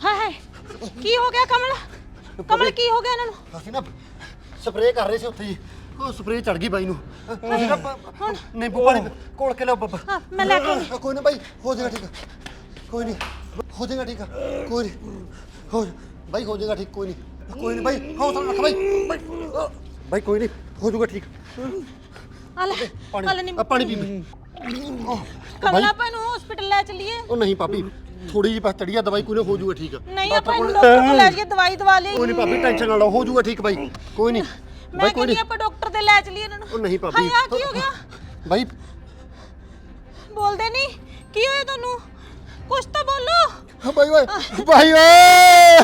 ਹਾਏ ਹਾਏ ਕੀ ਹੋ ਗਿਆ ਕਮਲ? ਕਮਲ ਕੀ ਹੋ ਗਿਆ ਇਹਨਾਂ ਨੂੰ? ਅਸੀਂ ਨਾ ਸਪਰੇਅ ਕਰ ਰਹੇ ਸੀ ਉੱਥੇ ਜੀ ਉਹ ਸਪਰੇਅ ਚੜ ਗਈ ਬਾਈ ਨੂੰ। ਅਸੀਂ ਨਾ ਪ- ਨਿੰਬੂ ਪਾਣੀ ਕੋਲ ਕੇ ਲਿਆਓ ਬੱਬਾ ਹਾਂ, ਮੈਂ ਲੈ ਕੇ ਆਉਂਦੀ। ਕੋਈ ਨਾ ਬਾਈ ਹੋ ਜਾਏਗਾ ਠੀਕ ਕੋਈ ਨਹੀਂ ਹੋ ਜਾਏਗਾ ਠੀਕ ਕੋਈ ਨਹੀਂ ਹੋ ਬਾਈ ਹੋ ਜਾਏਗਾ ਠੀਕ ਕੋਈ ਨਹੀਂ। ਕੋਈ ਨਹੀਂ ਬਾਈ ਹੌਸਲਾ ਰੱਖ ਬਾਈ। ਬਾਈ ਬਾਈ ਕੋਈ ਨਹੀਂ ਹੋ ਜਾਊਗਾ ਠੀਕ। ਆ ਲੈ ਆ ਲੈ ਆ ਨਿੰਬੂ ਪਾਣੀ ਪੀ ਪੀ ਕਮਲ ਆਪਾਂ ਇਹਨੂੰ ਹਸਪੀਟਲ ਲੈ ਚੱਲੀਏ। ਉਹ ਨਹੀਂ ਭਾਬੀ ਥੋੜੀ ਜਿਹੀ ਬਸ ਚੜੀ ਆ ਦਵਾਈ ਕੋਈ ਨਾ ਹੋ ਜਾਊਗਾ ਠੀਕ। ਨਹੀਂ ਆਪਾਂ ਇਹਨੂੰ ਡਾਕਟਰ ਕੋਲ ਲੈ ਜਾਈਏ ਦਵਾਈ ਦਵਾ ਲਈ ਕੋਈ ਨਹੀਂ ਭਾਬੀ ਟੈਨਸ਼ਨ ਨਾ ਲਓ ਹੋ ਜਾਊਗਾ ਠੀਕ ਬਾਈ। ਕੋਈ ਨਹੀਂ। ਮੈਂ ਬਾਈ ਕੋਈ ਕਹਿੰਦੀ ਨਹੀਂ। ਆਪਾਂ ਡਾਕਟਰ ਤੇ ਲੈ ਚੱਲੀਏ ਇਹਨਾਂ ਨੂੰ। ਉਹ ਨਹੀਂ ਭਾਬੀ। ਹਾਏ ਆ ਕੀ ਹੋ ਗਿਆ? ਬਾਈ। ਬੋਲਦੇ ਨਹੀਂ। ਕੀ ਹੋਇਆ ਤੁਹਾਨੂੰ? ਕੁਛ ਤਾਂ ਬੋਲੋ। ਬਾਈ ਓਏ। ਬਾਈ ਓਏ।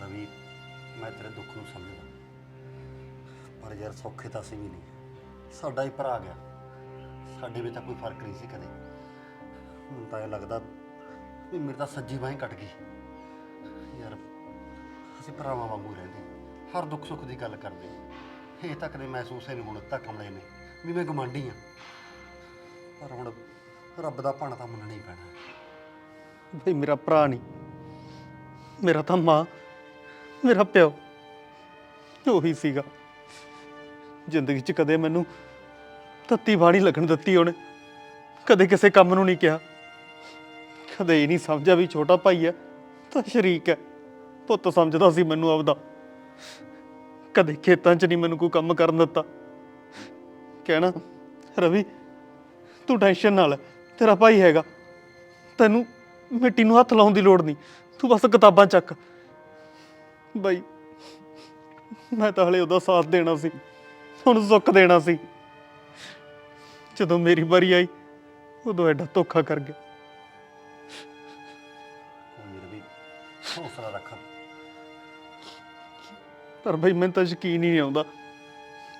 ਰਵੀ, ਮੈਂ ਤੇਰੇ ਦੁੱਖ ਨੂੰ ਸਮਝਦਾ। ਪਰ ਯਾਰ, ਸੌਖੇ ਤਾਂ ਅਸੀਂ ਵੀ ਨਹੀਂ। ਸਾਡਾ ਹੀ ਭਰਾ ਗਿਆ। ਸਾਡੇ ਵਿੱਚ ਤਾਂ ਕੋਈ ਫ਼ਰਕ ਨਹੀਂ ਸੀ ਕਦੇ। ਹੁਣ ਤਾਂ ਇਹ ਲੱਗਦਾ ਵੀ ਮੇਰੀ ਤਾਂ ਸੱਜੀ ਬਾਹੀਂ ਕੱਟ ਗਈ। ਯਾਰ, ਅਸੀਂ ਭਰਾਵਾਂ ਵਾਂਗੂ ਰਹਿੰਦੇ। ਹਰ ਦੁੱਖ ਸੁੱਖ ਦੀ ਗੱਲ ਕਰਦੇ ਇਹ ਤਾਂ ਕਦੇ ਮਹਿਸੂਸ ਹੀ ਨਹੀਂ ਹੁਣ ਦਿੱਤਾ ਕਮਲੇ ਨੇ। ਵੀ ਮੈਂ ਗਮਾਂਡੀ ਆ ਪਰ ਹੁਣ ਰੱਬ ਦਾ ਭਾਣਾ ਤਾਂ ਮੰਨਣਾ ਹੀ ਪੈਣਾ। ਭਾਈ ਮੇਰਾ ਭਰਾ ਨਹੀਂ। ਮੇਰਾ ਤਾਂ ਮਾਂ, ਮੇਰਾ ਪਿਓ। ਉਹੀ ਸੀਗਾ। ਜ਼ਿੰਦਗੀ 'ਚ ਕਦੇ ਮੈਨੂੰ ਤੱਤੀ ਬਾਣੀ ਲੱਗਣ ਦਿੱਤੀ ਉਹਨੇ। ਕਦੇ ਕਿਸੇ ਕੰਮ ਨੂੰ ਨਹੀਂ ਕਿਹਾ। ਕਦੇ ਇਹ ਨਹੀਂ ਸਮਝਿਆ ਵੀ ਛੋਟਾ ਭਾਈ ਹੈ, ਤਾਂ ਸ਼ਰੀਕ ਹੈ। ਪੁੱਤ ਸਮਝਦਾ ਸੀ ਮੈਨੂੰ ਆਪਦਾ। ਕਦੇ ਖੇਤਾਂ 'ਚ ਨਹੀਂ ਮੈਨੂੰ ਕੋਈ ਕੰਮ ਕਰਨ ਦਿੱਤਾ। ਕਹਿਣਾ, ਰਵੀ, ਤੂੰ ਟੈਨਸ਼ਨ ਨਾ ਲੈ। ਤੇਰਾ ਭਾਈ ਹੈਗਾ। ਤੈਨੂੰ ਮਿੱਟੀ ਨੂੰ ਹੱਥ ਲਾਉਣ ਦੀ ਲੋੜ ਨਹੀਂ। ਤੂੰ ਬਸ ਕਿਤਾਬਾਂ ਚੱਕ। ਬਾਈ ਮੈਂ ਤਾਂ ਹਲੇ ਉਹਦਾ ਸਾਥ ਦੇਣਾ ਸੀ। ਹੁਣ ਸੁੱਖ ਦੇਣਾ ਸੀ। ਜਦੋਂ ਮੇਰੀ ਵਾਰੀ ਆਈ ਉਦੋਂ ਐਡਾ ਧੋਖਾ ਕਰ ਗਿਆ। ਕੋਈ ਰਵੀ ਹੌਸਲਾ ਰੱਖ। ਪਰ ਬਾਈ ਮੈਨੂੰ ਤਾਂ ਯਕੀਨ ਹੀ ਨਹੀਂ ਆਉਂਦਾ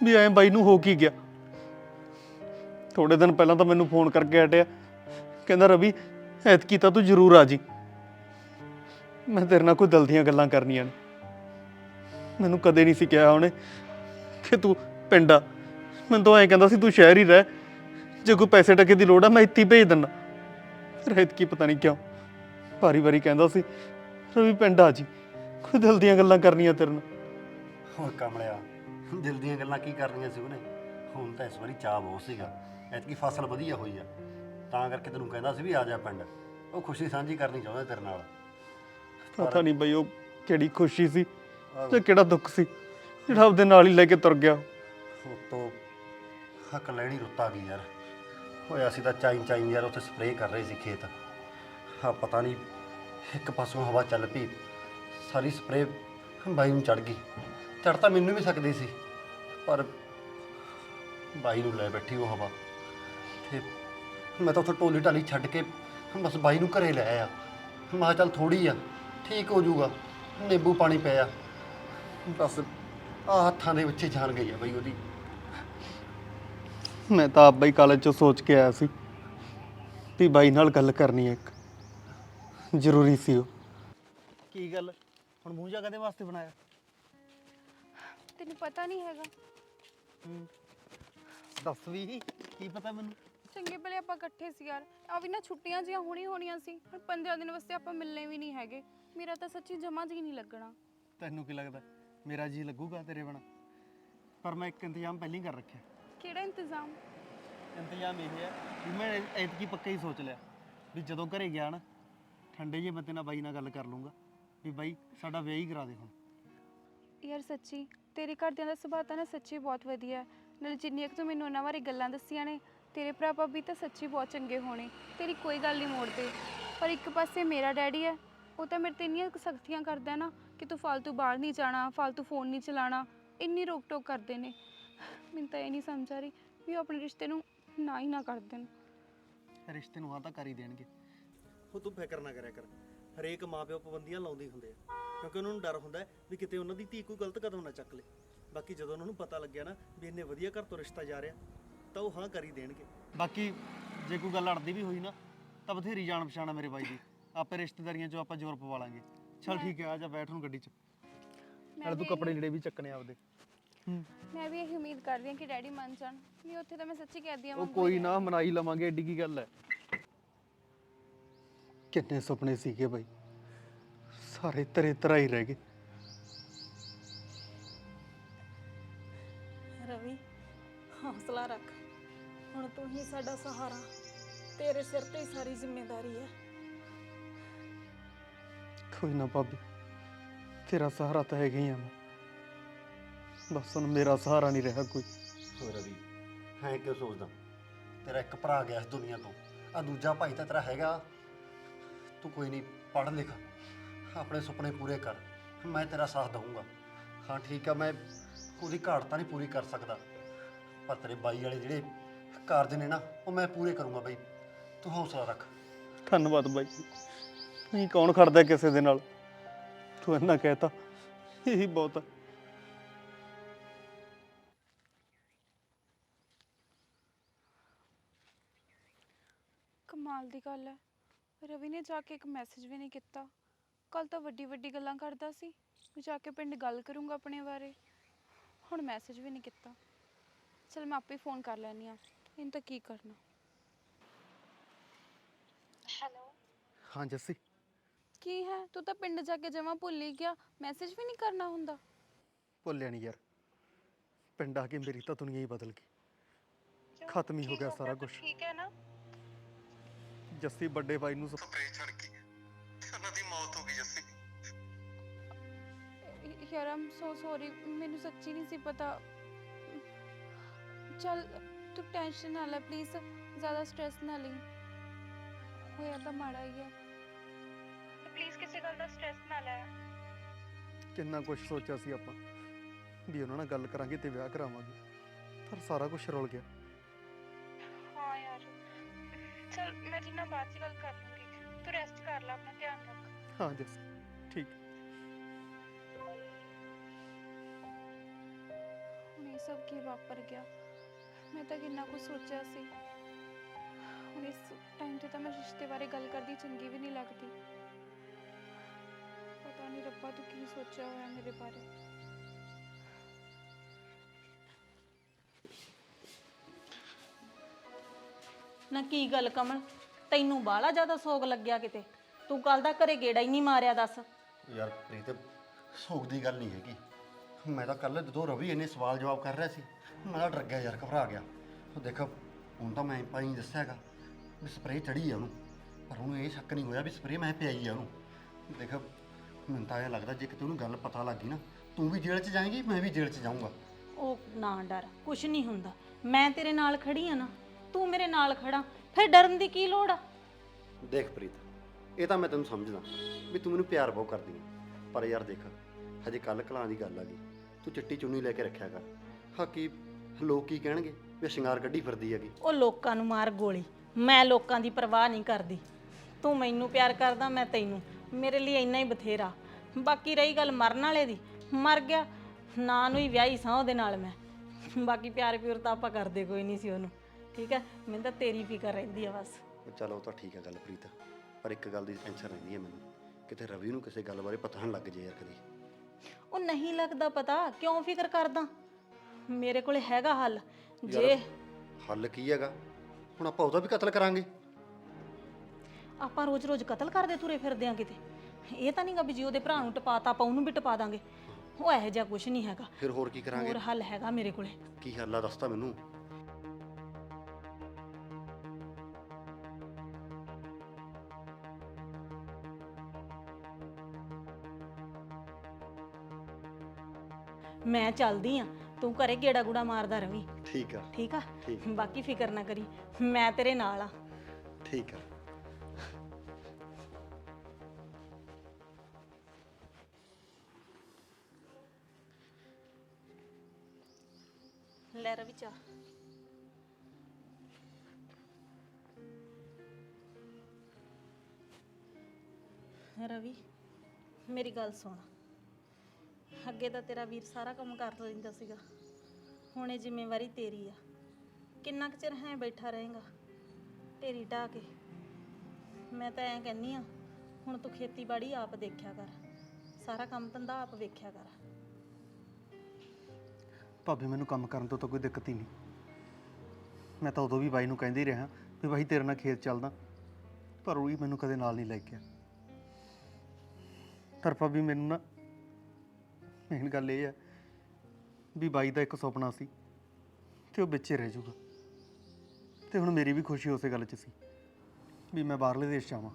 ਵੀ ਐਂ ਬਾਈ ਨੂੰ ਹੋ ਕੀ ਗਿਆ। ਥੋੜੇ ਦਿਨ ਪਹਿਲਾਂ ਤਾਂ ਮੈਨੂੰ ਫੋਨ ਕਰਕੇ ਹਟਿਆ। ਕਹਿੰਦਾ ਰਵੀ ਐਤਕੀ ਤਾਂ ਤੂੰ ਜ਼ਰੂਰ ਆ ਜੀ। ਮੈਂ ਤੇਰੇ ਨਾਲ ਕੋਈ ਦਿਲ ਦੀਆਂ ਗੱਲਾਂ ਕਰਨੀਆਂ ਨੇ। ਮੈਨੂੰ ਕਦੇ ਨਹੀਂ ਸੀ ਕਿਹਾ ਉਹਨੇ ਕਿ ਤੂੰ ਪਿੰਡ ਆ। ਮੈਨੂੰ ਤਾਂ ਐਂ ਕਹਿੰਦਾ ਸੀ, ਤੂੰ ਸ਼ਹਿਰ ਹੀ ਰਹਿ। ਜੇ ਕੋਈ ਪੈਸੇ ਟਕੇ ਦੀ ਲੋੜ ਆ, ਮੈਂ ਇੱਥੇ ਭੇਜ ਦਿੰਦਾ। ਫਿਰ ਐਤਕੀ ਪਤਾ ਨਹੀਂ ਕਿਉਂ ਭਾਰੀ ਵਾਰੀ ਕਹਿੰਦਾ ਸੀ, ਰਵੀ ਪਿੰਡ ਆ ਜੀ। ਕੋਈ ਦਿਲ ਦੀਆਂ ਗੱਲਾਂ ਕਰਨੀਆਂ ਤੇਰੇ ਨਾਲ। ਹੋਰ ਕਮਲਿਆ, ਦਿਲ ਦੀਆਂ ਗੱਲਾਂ ਕੀ ਕਰਨੀਆਂ ਸੀ ਉਹਨੇ? ਹੁਣ ਤਾਂ ਇਸ ਵਾਰੀ ਚਾਹ ਬਹੁਤ ਸੀਗਾ। ਐਤਕੀ ਫਸਲ ਵਧੀਆ ਹੋਈ ਆ। ਤਾਂ ਕਰਕੇ ਤੈਨੂੰ ਕਹਿੰਦਾ ਸੀ ਵੀ ਆ ਜਾ ਪਿੰਡ। ਉਹ ਖੁਸ਼ੀ ਸਾਂਝੀ ਕਰਨੀ ਚਾਹੁੰਦਾ ਤੇਰੇ ਨਾਲ। ਪਤਾ ਨਹੀਂ ਬਈ ਉਹ ਕਿਹੜੀ ਖੁਸ਼ੀ ਸੀ ਤੇ ਕਿਹੜਾ ਦੁੱਖ ਸੀ ਜਿਹੜਾ ਆਪਦੇ ਨਾਲ ਹੀ ਲੈ ਕੇ ਤੁਰ ਗਿਆ। ਉਤੋਂ ਹੱਕ ਲੈਣੀ ਰੁੱਤ ਗਈ ਯਾਰ। ਹੋਇਆ ਸੀ ਤਾਂ ਚਾਈ ਚਾਈ ਯਾਰ ਉੱਥੇ ਸਪਰੇਅ ਕਰ ਰਹੇ ਸੀ ਖੇਤ। ਹਾਂ ਪਤਾ ਨਹੀਂ ਇੱਕ ਪਾਸੋਂ ਹਵਾ ਚੱਲ ਪਈ ਸਾਰੀ ਸਪਰੇਅ ਬਾਈ ਨੂੰ ਚੜ ਗਈ। ਚੜ ਤਾਂ ਮੈਨੂੰ ਵੀ ਸਕਦੀ ਸੀ ਪਰ ਬਾਈ ਨੂੰ ਲੈ ਬੈਠੀ ਉਹ ਹਵਾ। ਤੇ ਮੈਂ ਤਾਂ ਉੱਥੇ ਟੋਲੀ ਢਾਲੀ ਛੱਡ ਕੇ ਬਸ ਬਾਈ ਨੂੰ ਘਰੇ ਲੈ ਆਇਆ। ਮੈਂ ਕਿਹਾ ਚੱਲ ਥੋੜੀ ਆ ਠੀਕ ਹੋ ਜਾਊਗਾ ਨਿੰਬੂ ਪਾਣੀ ਪਿਆ ਬਸ ਆ ਹੱਥਾਂ ਦੇ ਵਿੱਚ ਹੀ ਜਾਨ ਗਈ ਆ ਬਈ ਉਹਦੀ। ਮੈਂ ਤਾਂ ਆਪ ਬਈ ਕਾਲਜ ਚੋਂ ਸੋਚ ਕੇ ਆਇਆ ਸੀ ਵੀ ਬਾਈ ਨਾਲ ਗੱਲ ਕਰਨੀ ਹੈ ਇੱਕ। ਜ਼ਰੂਰੀ ਸੀ ਉਹ। ਕੀ ਗੱਲ? ਹੁਣ ਮੂੰਹ ਜਾ ਕਦੇ ਵਾਸਤੇ ਬਣਾਇਆ? ਤੈਨੂੰ ਪਤਾ ਨਹੀਂ ਹੈਗਾ। ਦੱਸ ਵੀ ਕੀ ਪਤਾ ਮੈਨੂੰ? ਚੰਗੇ ਭਲੇ ਆਪਾਂ ਇਕੱਠੇ ਸੀ ਯਾਰ। ਆ ਵੀ ਨਾ ਛੁੱਟੀਆਂ ਜੀਆਂ ਹੋਣੀ ਹੋਣੀਆਂ ਸੀ ਹੁਣ 15 ਦਿਨ ਵਾਸਤੇ ਆਪਾਂ ਮਿਲਣੇ ਵੀ ਨਹੀਂ ਹੈਗੇ। ਮੇਰਾ ਤਾਂ ਸੱਚੀ ਜਮਾ ਜੀ ਨਹੀਂ ਲੱਗਣਾ। ਤੈਨੂੰ ਕੀ ਲੱਗਦਾ? ਮੇਰਾ ਜੀ ਲੱਗੂਗਾ ਤੇਰੇ ਬਣਾ ਪਰ ਮੈਂ ਇੱਕ ਇੰਤਜ਼ਾਮ ਪਹਿਲਾਂ ਹੀ ਕਰ ਰੱਖਿਆ। ਕਿਹੜਾ ਇੰਤਜ਼ਾਮ? ਇੰਤਜ਼ਾਮ ਇਹ ਹੈ ਵੀ ਮੈਂ ਐਤਕੀ ਪੱਕਾ ਹੀ ਸੋਚ ਲਿਆ ਵੀ ਜਦੋਂ ਘਰੇ ਗਿਆ ਨਾ ਠੰਡੇ ਜੇ ਮਤੇ ਨਾਲ ਬਾਈ ਨਾਲ ਗੱਲ ਕਰ ਲੂੰਗਾ ਵੀ ਬਾਈ ਸਾਡਾ ਵਿਆਹ ਹੀ ਕਰਾ ਦੇ ਹੁਣ। ਯਾਰ ਸੱਚੀ ਤੇਰੇ ਘਰਦਿਆਂ ਦਾ ਸੁਭਾਅ ਤਾਂ ਨਾ ਸੱਚੀ ਬਹੁਤ ਵਧੀਆ ਹੈ। ਨਾਲੇ ਜਿੰਨੀਆਂ ਕੁ ਤੂੰ ਮੈਨੂੰ ਉਹਨਾਂ ਬਾਰੇ ਗੱਲਾਂ ਦੱਸੀਆਂ ਨੇ ਤੇਰੇ ਭਰਾ ਭਾਬੀ ਤਾਂ ਸੱਚੀ ਬਹੁਤ ਚੰਗੇ ਹੋਣੇ, ਤੇਰੀ ਕੋਈ ਗੱਲ ਨਹੀਂ ਮੋੜਦੇ। ਪਰ ਇੱਕ ਪਾਸੇ ਮੇਰਾ ਡੈਡੀ ਹੈ, ਉਹ ਤਾਂ ਮੇਰੇ ਤੇ ਇੰਨੀਆਂ ਸਖਤੀਆਂ ਕਰਦਾ ਨਾ ਕਿ ਤੂੰ ਫालतू ਬਾਹਰ ਨਹੀਂ ਜਾਣਾ ਫालतू ਫੋਨ ਨਹੀਂ ਚਲਾਣਾ, ਇੰਨੀ ਰੋਕ ਟੋਕ ਕਰਦੇ ਨੇ। ਮੈਨੂੰ ਤਾਂ ਇਹ ਨਹੀਂ ਸਮਝ ਆ ਰਹੀ ਵੀ ਆਪਣੇ ਰਿਸ਼ਤੇ ਨੂੰ ਨਾ ਹੀ ਨਾ ਕਰ ਦੇਣ। ਰਿਸ਼ਤੇ ਨੂੰ ਹਾਂ ਤਾਂ ਕਰ ਹੀ ਦੇਣਗੇ। ਉਹ ਤੂੰ ਫਿਕਰ ਨਾ ਕਰਿਆ ਕਰ, ਹਰੇਕ ਮਾਪਿਓ ਪਾਬੰਦੀਆਂ ਲਾਉਂਦੇ ਹੁੰਦੇ ਕਿਉਂਕਿ ਉਹਨਾਂ ਨੂੰ ਡਰ ਹੁੰਦਾ ਵੀ ਕਿਤੇ ਉਹਨਾਂ ਦੀ ਧੀ ਕੋਈ ਗਲਤ ਕਦਮ ਨਾ ਚੱਕ ਲੇ। ਬਾਕੀ ਜਦੋਂ ਉਹਨਾਂ ਨੂੰ ਪਤਾ ਲੱਗਿਆ ਨਾ ਵੀ ਇੰਨੇ ਵਧੀਆ ਘਰ ਤੋਂ ਰਿਸ਼ਤਾ ਜਾ ਰਿਹਾ ਤਾਂ ਉਹ ਹਾਂ ਕਰ ਹੀ ਦੇਣਗੇ। ਬਾਕੀ ਜੇ ਕੋਈ ਗੱਲ ਅੜਦੀ ਵੀ ਹੋਈ ਨਾ ਤਾਂ ਬਥੇਰੀ ਜਾਣ ਪਛਾਣ ਆ ਮੇਰੇ ਬਾਈ ਦੀ। ਆਪੇ ਰਿਸ਼ਤੇਦਾਰੀਆਂ 'ਚੋਂ ਆਪਾਂ ਜ਼ੋਰ ਪਵਾ ਲਾਂਗੇ। ਚਲ ਠੀਕ ਹੈ ਆ ਜਾ ਬੈਠ ਹੁਣ ਗੱਡੀ 'ਚ। ਨਾਲੇ ਤੂੰ ਕੱਪੜੇ ਜਿਹੜੇ ਵੀ ਚੱਕਣੇ ਆ ਆਪਦੇ। ਮੈਂ ਵੀ ਇਹ ਉਮੀਦ ਕਰਦੀ ਹਾਂ ਕਿ ਡੈਡੀ ਮੰਨ ਜਾਣ। ਵੀ ਉੱਥੇ ਤਾਂ ਮੈਂ ਸੱਚੀ ਕਹਿਦੀ ਹਾਂ ਉਹ ਕੋਈ ਨਾ। ਮਨਾਈ ਲਵਾਂਗੇ ਏਡੀ ਕੀ ਗੱਲ ਹੈ? ਕਿੰਨੇ ਸੁਪਨੇ ਸੀਗੇ ਬਾਈ। ਸਾਰੇ ਤਰੇ ਤਰਾ ਹੀ ਰਹਿ ਗਏ। ਰਵੀ ਹੌਸਲਾ ਰੱਖ। ਹੁਣ ਤੂੰ ਹੀ ਸਾਡਾ ਸਹਾਰਾ। ਤੇਰੇ ਸਿਰ ਤੇ ਹੀ ਸਾਰੀ ਜ਼ਿੰਮੇਵਾਰੀ ਹੈ। ਕੋਈ ਨਾ ਭਾਬੀ ਤੇਰਾ ਸਹਾਰਾ ਤਾਂ ਹੈਗਾ ਹੀ ਆ ਮੈਂ। ਬਸ ਹੁਣ ਮੇਰਾ ਸਹਾਰਾ ਨਹੀਂ ਰਿਹਾ ਕੋਈ। ਓ ਰਵੀ ਹੈ ਕਿਉਂ ਸੋਚਦਾ? ਤੇਰਾ ਇੱਕ ਭਰਾ ਗਿਆ ਇਸ ਦੁਨੀਆ ਤੋਂ। ਆ ਦੂਜਾ ਭਾਈ ਤਾਂ ਤੇਰਾ ਹੈਗਾ। ਤੂੰ ਕੋਈ ਨਹੀਂ ਪੜ੍ਹ ਲਿਖ। ਆਪਣੇ ਸੁਪਨੇ ਪੂਰੇ ਕਰ। ਮੈਂ ਤੇਰਾ ਸਾਥ ਦਊਂਗਾ। ਹਾਂ ਠੀਕ ਆ ਮੈਂ ਉਹਦੀ ਘਾਟ ਤਾਂ ਨਹੀਂ ਪੂਰੀ ਕਰ ਸਕਦਾ। ਪਰ ਤੇਰੇ ਬਾਈ ਵਾਲੇ ਜਿਹੜੇ ਕਾਰਜ ਨੇ ਨਾ ਉਹ ਮੈਂ ਪੂਰੇ ਕਰੂੰਗਾ ਬਈ। ਤੂੰ ਹੌਸਲਾ ਰੱਖ। ਧੰਨਵਾਦ ਬਾਈ ਨਹੀਂ ਕੌਣ ਖੜਦਾ ਕਿਸੇ ਦੇ ਨਾਲ? ਤੂੰ ਇੰਨਾ ਕਹਿਤਾ। ਇਹੀ ਬਹੁਤ ਆ। ਕਮਾਲ ਦੀ ਗੱਲ ਹੈ। ਰਵੀ ਨੇ ਜਾ ਕੇ ਇੱਕ ਮੈਸੇਜ ਵੀ ਨਹੀਂ ਕੀਤਾ। ਕੱਲ ਤਾਂ ਵੱਡੀ ਵੱਡੀ ਗੱਲਾਂ ਕਰਦਾ ਸੀ। ਜਾ ਕੇ ਪਿੰਡ ਗੱਲ ਕਰੂੰਗਾ ਆਪਣੇ ਬਾਰੇ। ਹੁਣ ਮੈਸੇਜ ਵੀ ਨਹੀਂ ਕੀਤਾ। ਚਲ ਮੈਂ ਆਪੇ ਫੋਨ ਕਰ ਲੈਣੀ ਆ ਇਹਨੂੰ ਤਾਂ ਕੀ ਕਰਨਾ? ਹਾਂ ਜੱਸੀ। ਕੀ ਹੈ? ਤੂੰ ਤਾਂ ਪਿੰਡ ਜਾ ਕੇ ਜਮਾ ਭੁੱਲ ਹੀ ਗਿਆ। ਮੈਸੇਜ ਵੀ ਨਹੀਂ ਕਰਨਾ ਹੁੰਦਾ। ਭੁੱਲਿਆ ਨਹੀਂ ਯਾਰ। ਪਿੰਡ ਆ ਕੇ ਮੇਰੀ ਤਾਂ ਦੁਨੀਆ ਹੀ ਬਦਲ ਗਈ। ਖਤਮ ਹੀ ਹੋ ਗਿਆ ਸਾਰਾ ਕੁਝ ਠੀਕ ਹੈ ਨਾ। ਜੱਸੀ ਵੱਡੇ ਬਾਈ ਨੂੰ ਸਪਰੇ ਛੜ ਗਈ ਤੇ ਉਹਨਾਂ ਦੀ ਮੌਤ ਹੋ ਗਈ ਜੱਸੀ। ਯਾਰ ਆਮ ਸੋ ਸੌਰੀ ਮੈਨੂੰ ਸੱਚੀ ਨਹੀਂ ਸੀ ਪਤਾ। ਚਲ ਤੂੰ ਟੈਨਸ਼ਨ ਨਾ ਲੈ ਪਲੀਜ਼ ਜ਼ਿਆਦਾ ਸਟ੍ਰੈਸ ਨਾ ਲਈ। ਹੋਇਆ ਤਾਂ ਮਾੜਾ ਹੀ ਹੈ। ਪਲੀਜ਼ ਕਿਸੇ ਗੱਲ ਦਾ ਸਟ੍ਰੈਸ ਨਾ ਲੈ। ਕਿੰਨਾ ਕੁਝ ਸੋਚਿਆ ਸੀ ਆਪਾਂ ਵੀ ਉਹਨਾਂ ਨਾਲ ਗੱਲ ਕਰਾਂਗੇ ਤੇ ਵਿਆਹ ਕਰਾਵਾਂਗੇ ਪਰ ਸਾਰਾ ਕੁਝ ਰੁਲ ਗਿਆ। ਹਾਂ ਯਾਰ ਚਲ ਮੈਂ ਜਿੰਨਾ ਬਾਅਦ ਚ ਗੱਲ ਕਰ ਲੂੰਗੀ। ਤੂੰ ਰੈਸਟ ਕਰ ਲੈ ਆਪਣਾ ਧਿਆਨ ਰੱਖ। ਹਾਂ ਜੱਸੀ ਠੀਕ। ਹੁਣ ਇਹ ਸਭ ਕੀ ਵਾਪਰ ਗਿਆ? ਮੈਂ ਤਾਂ ਕਿੰਨਾ ਕੁਝ ਸੋਚਿਆ ਸੀ। ਹੁਣ ਇਸ ਟਾਈਮ ਤੇ ਤਾਂ ਮੈਂ ਰਿਸ਼ਤੇ ਬਾਰੇ ਗੱਲ ਕਰਦੀ ਚੰਗੀ ਵੀ ਨਹੀਂ ਲੱਗਦੀ। ਪਤਾ ਨਹੀਂ ਰੱਬਾ ਤੂੰ ਕੀ ਸੋਚਿਆ ਹੋਇਆ ਮੇਰੇ ਬਾਰੇ। ਨਾ ਕੀ ਗੱਲ ਕਮਲ ਤੈਨੂੰ ਬਾਹਲਾ ਜ਼ਿਆਦਾ ਸੋਗ ਲੱਗਿਆ ਕਿਤੇ। ਤੂੰ ਕੱਲ ਦਾ ਘਰੇ ਗੇੜਾ ਹੀ ਨਹੀਂ ਮਾਰਿਆ ਦੱਸ। ਯਾਰ ਪ੍ਰੀਤ ਸੋਗ ਦੀ ਗੱਲ ਨਹੀਂ ਹੈਗੀ। ਮੈਂ ਤਾਂ ਕੱਲ ਜਦੋਂ ਰਵੀ ਇਹਨੇ ਸਵਾਲ ਜਵਾਬ ਕਰ ਰਿਹਾ ਸੀ ਮੈਂ ਤਾਂ ਡਰ ਗਿਆ ਯਾਰ ਘਬਰਾ ਗਿਆ। ਉਹ ਦੇਖ ਹੁਣ ਤਾਂ ਮੈਂ ਪਾਈ ਦੱਸਿਆ ਹੈਗਾ ਵੀ ਸਪਰੇਅ ਚੜੀ ਆ ਉਹਨੂੰ ਪਰ ਉਹਨੂੰ ਇਹ ਸ਼ੱਕ ਨਹੀਂ ਹੋਇਆ ਵੀ ਸਪਰੇਅ ਮੈਂ ਪਿਆਈ ਆ ਉਹਨੂੰ। ਦੇਖ ਮੈਨੂੰ ਤਾਂ ਇਹ ਲੱਗਦਾ ਜੇ ਕਿਤੇ ਉਹਨੂੰ ਗੱਲ ਪਤਾ ਲੱਗ ਗਈ ਨਾ ਤੂੰ ਵੀ ਜੇਲ੍ਹ 'ਚ ਜਾਏਂਗੀ ਮੈਂ ਵੀ ਜੇਲ੍ਹ 'ਚ ਜਾਊਂਗਾ। ਉਹ ਨਾ ਡਰ ਕੁਛ ਨਹੀਂ ਹੁੰਦਾ। ਮੈਂ ਤੇਰੇ ਨਾਲ ਖੜੀ ਆ ਨਾ ਤੂੰ ਮੇਰੇ ਨਾਲ ਖੜਾ ਫਿਰ ਡਰਨ ਦੀ ਕੀ ਲੋੜ ਆ? ਦੇਖ ਪ੍ਰੀਤ ਇਹ ਤਾਂ ਮੈਂ ਤੈਨੂੰ ਸਮਝਦਾ ਵੀ ਤੂੰ ਮੈਨੂੰ ਪਿਆਰ ਬਹੁਤ ਕਰਦੀ ਹੈ ਪਰ ਯਾਰ ਦੇਖ ਹਜੇ ਕੱਲ ਕਲਾਂ ਦੀ ਗੱਲ ਆ ਗਈ। ਤੂੰ ਚਿੱਟੀ ਚੁੰਨੀ ਲੈ ਕੇ ਰੱਖਿਆ ਕਰ। ਹਾਕੀ ਲੋਕ ਕੀ ਕਹਿਣਗੇ? ਵੀ ਸ਼ਿੰਗਾਰ ਕੱਢੀ ਫਿਰਦੀ ਹੈਗੀ। ਉਹ ਲੋਕਾਂ ਨੂੰ ਮਾਰ ਗੋਲੀ। ਮੈਂ ਲੋਕਾਂ ਦੀ ਪਰਵਾਹ ਨਹੀਂ ਕਰਦੀ। ਤੂੰ ਮੈਨੂੰ ਪਿਆਰ ਕਰਦਾ ਮੈਂ ਤੈਨੂੰ। ਮੇਰੇ ਲਈ ਇੰਨਾ ਹੀ ਬਥੇਰਾ। ਬਾਕੀ ਰਹੀ ਗੱਲ ਮਰਨ ਵਾਲੇ ਦੀ। ਮਰ ਗਿਆ ਨਾ ਨੂੰ ਹੀ ਵਿਆਹੀ ਸਾਂ ਉਹਦੇ ਨਾਲ ਮੈਂ। ਬਾਕੀ ਪਿਆਰ ਪਿਉਰ ਤਾਂ ਆਪਾਂ ਕਰਦੇ ਕੋਈ ਨਹੀਂ ਸੀ ਉਹਨੂੰ। ਠੀਕ ਹੈ? ਮੈਨੂੰ ਤਾਂ ਤੇਰੀ ਫਿਕਰ ਰਹਿੰਦੀ ਆ ਬਸ। ਚਲੋ ਤਾਂ ਠੀਕ ਹੈ ਗੱਲ ਪ੍ਰੀਤ। ਪਰ ਇੱਕ ਗੱਲ ਦੀ ਟੈਨਸ਼ਨ ਰਹਿੰਦੀ ਹੈ ਮੈਨੂੰ। ਕਿਤੇ ਰਵੀ ਨੂੰ ਕਿਸੇ ਗੱਲ ਬਾਰੇ ਪਤਾ ਨਾ ਲੱਗ ਜੇ ਯਾਰ ਕਦੀ। ਉਹ ਨਹੀਂ ਲੱਗਦਾ ਪਤਾ ਕਿਉਂ ਫਿਕਰ ਕਰਦਾ? ਮੇਰੇ ਕੋਲੇ ਹੈਗਾ ਹੱਲ। ਜੇ ਹੱਲ ਕੀ ਹੈਗਾ? ਹੁਣ ਆਪਾਂ ਉਹਦਾ ਵੀ ਕਤਲ ਕਰਾਂਗੇ। ਆਪਾਂ ਰੋਜ਼-ਰੋਜ਼ ਕਤਲ ਕਰਦੇ ਤੁਰੇ ਫਿਰਦੇ ਆ ਕਿਤੇ। ਇਹ ਤਾਂ ਨਹੀਂਗਾ ਵੀ ਜੀ ਉਹਦੇ ਭਰਾ ਨੂੰ ਟਪਾਤਾ ਆਪਾਂ ਉਹਨੂੰ ਵੀ ਟਪਾ ਦਾਂਗੇ। ਉਹ ਇਹੋ ਜਿਹਾ ਕੁਝ ਨਹੀਂ ਹੈਗਾ। ਫਿਰ ਹੋਰ ਕੀ ਕਰਾਂਗੇ? ਹੋਰ ਹੱਲ ਹੈਗਾ ਮੇਰੇ ਕੋਲੇ। ਕੀ ਹੱਲ ਆ ਦੱਸ ਤਾਂ ਮੈਨੂੰ। ਮੈਂ ਚੱਲਦੀ ਆ। ਤੂੰ ਘਰੇ ਗੇੜਾ ਗੂੜਾ ਮਾਰਦਾ ਰਵੀਂ। ਠੀਕ ਆ। ਠੀਕ ਆ? ਠੀਕ। ਬਾਕੀ ਫਿਕਰ ਨਾ ਕਰੀ। ਮੈਂ ਤੇਰੇ ਨਾਲ ਆ। ਠੀਕ ਆ। ਲੈ ਰਵੀ ਚਾ ਰਵੀ ਮੇਰੀ ਗੱਲ ਸੁਣ। ਅੱਗੇ ਤਾਂ ਤੇਰਾ ਵੀਰ ਸਾਰਾ ਕੰਮ ਕਰ ਲੈਂਦਾ ਸੀਗਾ। ਹੁਣ ਇਹ ਜ਼ਿੰਮੇਵਾਰੀ ਤੇਰੀ ਆ। ਕਿੰਨਾ ਕੁ ਚਿਰ ਹੈ ਬੈਠਾ ਰਹੇਗਾ? ਢੇਰੀ ਢਾਹ ਕੇ। ਮੈਂ ਤਾਂ ਐਂ ਕਹਿੰਨੀ ਆ, ਹੁਣ ਤੂੰ ਖੇਤੀਬਾੜੀ ਆਪ ਦੇਖਿਆ ਕਰ। ਸਾਰਾ ਕੰਮ ਧੰਦਾ ਆਪ ਵੇਖਿਆ ਕਰ। ਭਾਬੀ, ਮੈਨੂੰ ਕੰਮ ਕਰਨ ਤੋਂ ਤਾਂ ਕੋਈ ਦਿੱਕਤ ਹੀ ਨਹੀਂ। ਮੈਂ ਤਾਂ ਉਦੋਂ ਵੀ ਬਾਈ ਨੂੰ ਕਹਿੰਦੇ ਹੀ ਰਿਹਾ ਵੀ ਬਾਈ, ਤੇਰੇ ਨਾਲ ਖੇਤ ਚੱਲਦਾ। ਪਰ ਉਹ ਵੀ ਮੈਨੂੰ ਕਦੇ ਨਾਲ ਨਹੀਂ ਲੈ ਗਿਆ ਪਰ ਭਾਬੀ, ਮੈਨੂੰ ਨਾ ਮੇਨ ਗੱਲ ਇਹ ਹੈ ਵੀ ਬਾਈ ਦਾ ਇੱਕ ਸੁਪਨਾ ਸੀ ਤੇ ਉਹ ਵਿੱਚੇ ਰਹਿ ਜਾਊਗਾ। ਤੇ ਹੁਣ ਮੇਰੀ ਵੀ ਖੁਸ਼ੀ ਉਸੇ ਗੱਲ 'ਚ ਸੀ ਵੀ ਮੈਂ ਬਾਹਰਲੇ ਦੇਸ਼ ਜਾਵਾਂ।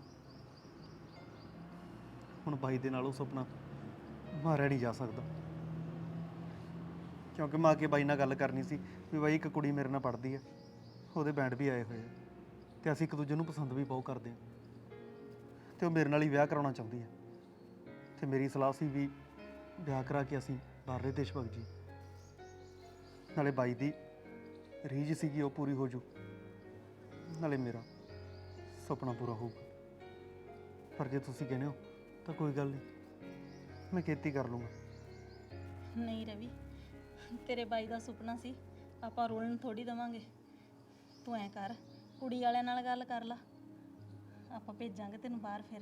ਹੁਣ ਬਾਈ ਦੇ ਨਾਲ ਉਹ ਸੁਪਨਾ ਮਾਰਿਆ ਨਹੀਂ ਜਾ ਸਕਦਾ। ਕਿਉਂਕਿ ਮੈਂ ਆ ਕੇ ਬਾਈ ਨਾਲ ਗੱਲ ਕਰਨੀ ਸੀ ਵੀ ਬਾਈ ਇੱਕ ਕੁੜੀ ਮੇਰੇ ਨਾਲ ਪੜ੍ਹਦੀ ਹੈ ਉਹਦੇ ਬੈਂਡ ਵੀ ਆਏ ਹੋਏ ਆ ਤੇ ਅਸੀਂ ਇੱਕ ਦੂਜੇ ਨੂੰ ਪਸੰਦ ਵੀ ਬਹੁਤ ਕਰਦੇ ਹਾਂ ਤੇ ਉਹ ਮੇਰੇ ਨਾਲ ਹੀ ਵਿਆਹ ਕਰਾਉਣਾ ਚਾਹੁੰਦੀ ਹੈ ਤੇ ਮੇਰੀ ਸਲਾਹ ਸੀ ਵੀ ਵਿਆਹ ਕਰਾ ਕੇ ਅਸੀਂ ਬਾਹਰਲੇ ਦੇਸ਼ ਭਗ ਜੀ ਨਾਲੇ ਬਾਈ ਦੀ ਰੀਝ ਸੀਗੀ ਉਹ ਪੂਰੀ ਹੋ ਜੂ। ਨਾਲੇ ਮੇਰਾ ਸੁਪਨਾ ਪੂਰਾ ਹੋਊਗਾ। ਪਰ ਜੇ ਤੁਸੀਂ ਕਹਿੰਦੇ ਹੋ, ਤਾਂ ਕੋਈ ਗੱਲ ਨਹੀਂ। ਮੈਂ ਖੇਤੀ ਕਰ ਲੂੰਗਾ ਨਹੀਂ ਰਵੀ, ਤੇਰੇ ਬਾਈ ਦਾ ਸੁਪਨਾ ਸੀ, ਆਪਾਂ ਰੋਲਣ ਥੋੜੀ ਦਵਾਂਗੇ। ਤੂੰ ਐ ਕਰ, ਕੁੜੀ ਵਾਲਿਆਂ ਨਾਲ ਗੱਲ ਕਰ ਲਾ। ਆਪਾਂ ਭੇਜਾਂਗੇ ਤੈਨੂੰ ਬਾਹਰ ਫਿਰ।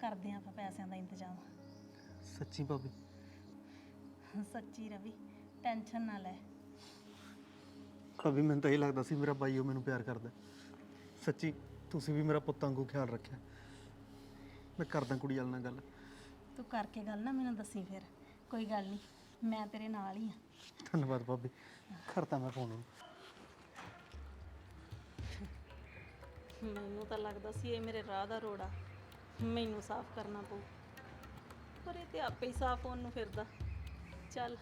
ਕਰਦੇ ਆਂ ਆਪਾਂ ਪੈਸਿਆਂ ਦਾ ਇੰਤਜ਼ਾਮ। ਸੱਚੀ ਭਾਬੀ। ਸੱਚੀ ਰਵੀ ਟੈਨਸ਼ਨ ਨਾ ਲੈ। ਭਾਬੀ ਮੈਨੂੰ ਤਾਂ ਇਹ ਲੱਗਦਾ ਸੀ ਮੇਰਾ ਬਾਈ ਉਹ ਮੈਨੂੰ ਪਿਆਰ ਕਰਦਾ ਸੱਚੀ ਤੁਸੀਂ ਵੀ ਮੇਰਾ ਪੁੱਤਾਂ ਵਾਂਗੂ ਖਿਆਲ ਰੱਖਿਆ। ਮੈਂ ਕਰਦਾ ਕੁੜੀ ਵਾਲ ਨਾਲ ਗੱਲ। ਤੂੰ ਕਰਕੇ ਗੱਲ ਨਾ ਮੈਨੂੰ ਦੱਸੀ ਫਿਰ। ਕੋਈ ਗੱਲ ਨਹੀਂ ਮੈਂ ਤੇਰੇ ਨਾਲ ਹੀ ਆ ਧੰਨਵਾਦ ਭਾਬੀ। ਕਰਤਾ ਮੈਂ ਫੋਨ ਉਹਨੂੰ। ਮੈਨੂੰ ਤਾਂ ਲੱਗਦਾ ਸੀ ਇਹ ਮੇਰੇ ਰਾਹ ਦਾ ਰੋੜਾ। ਮੈਨੂੰ ਸਾਫ਼ ਕਰਨਾ ਪਊ। ਪਰ ਤੇ ਆਪੇ ਹੀ ਸਾਫ਼ ਹੋਣ ਨੂੰ ਫਿਰਦਾ। ਚੱਲ,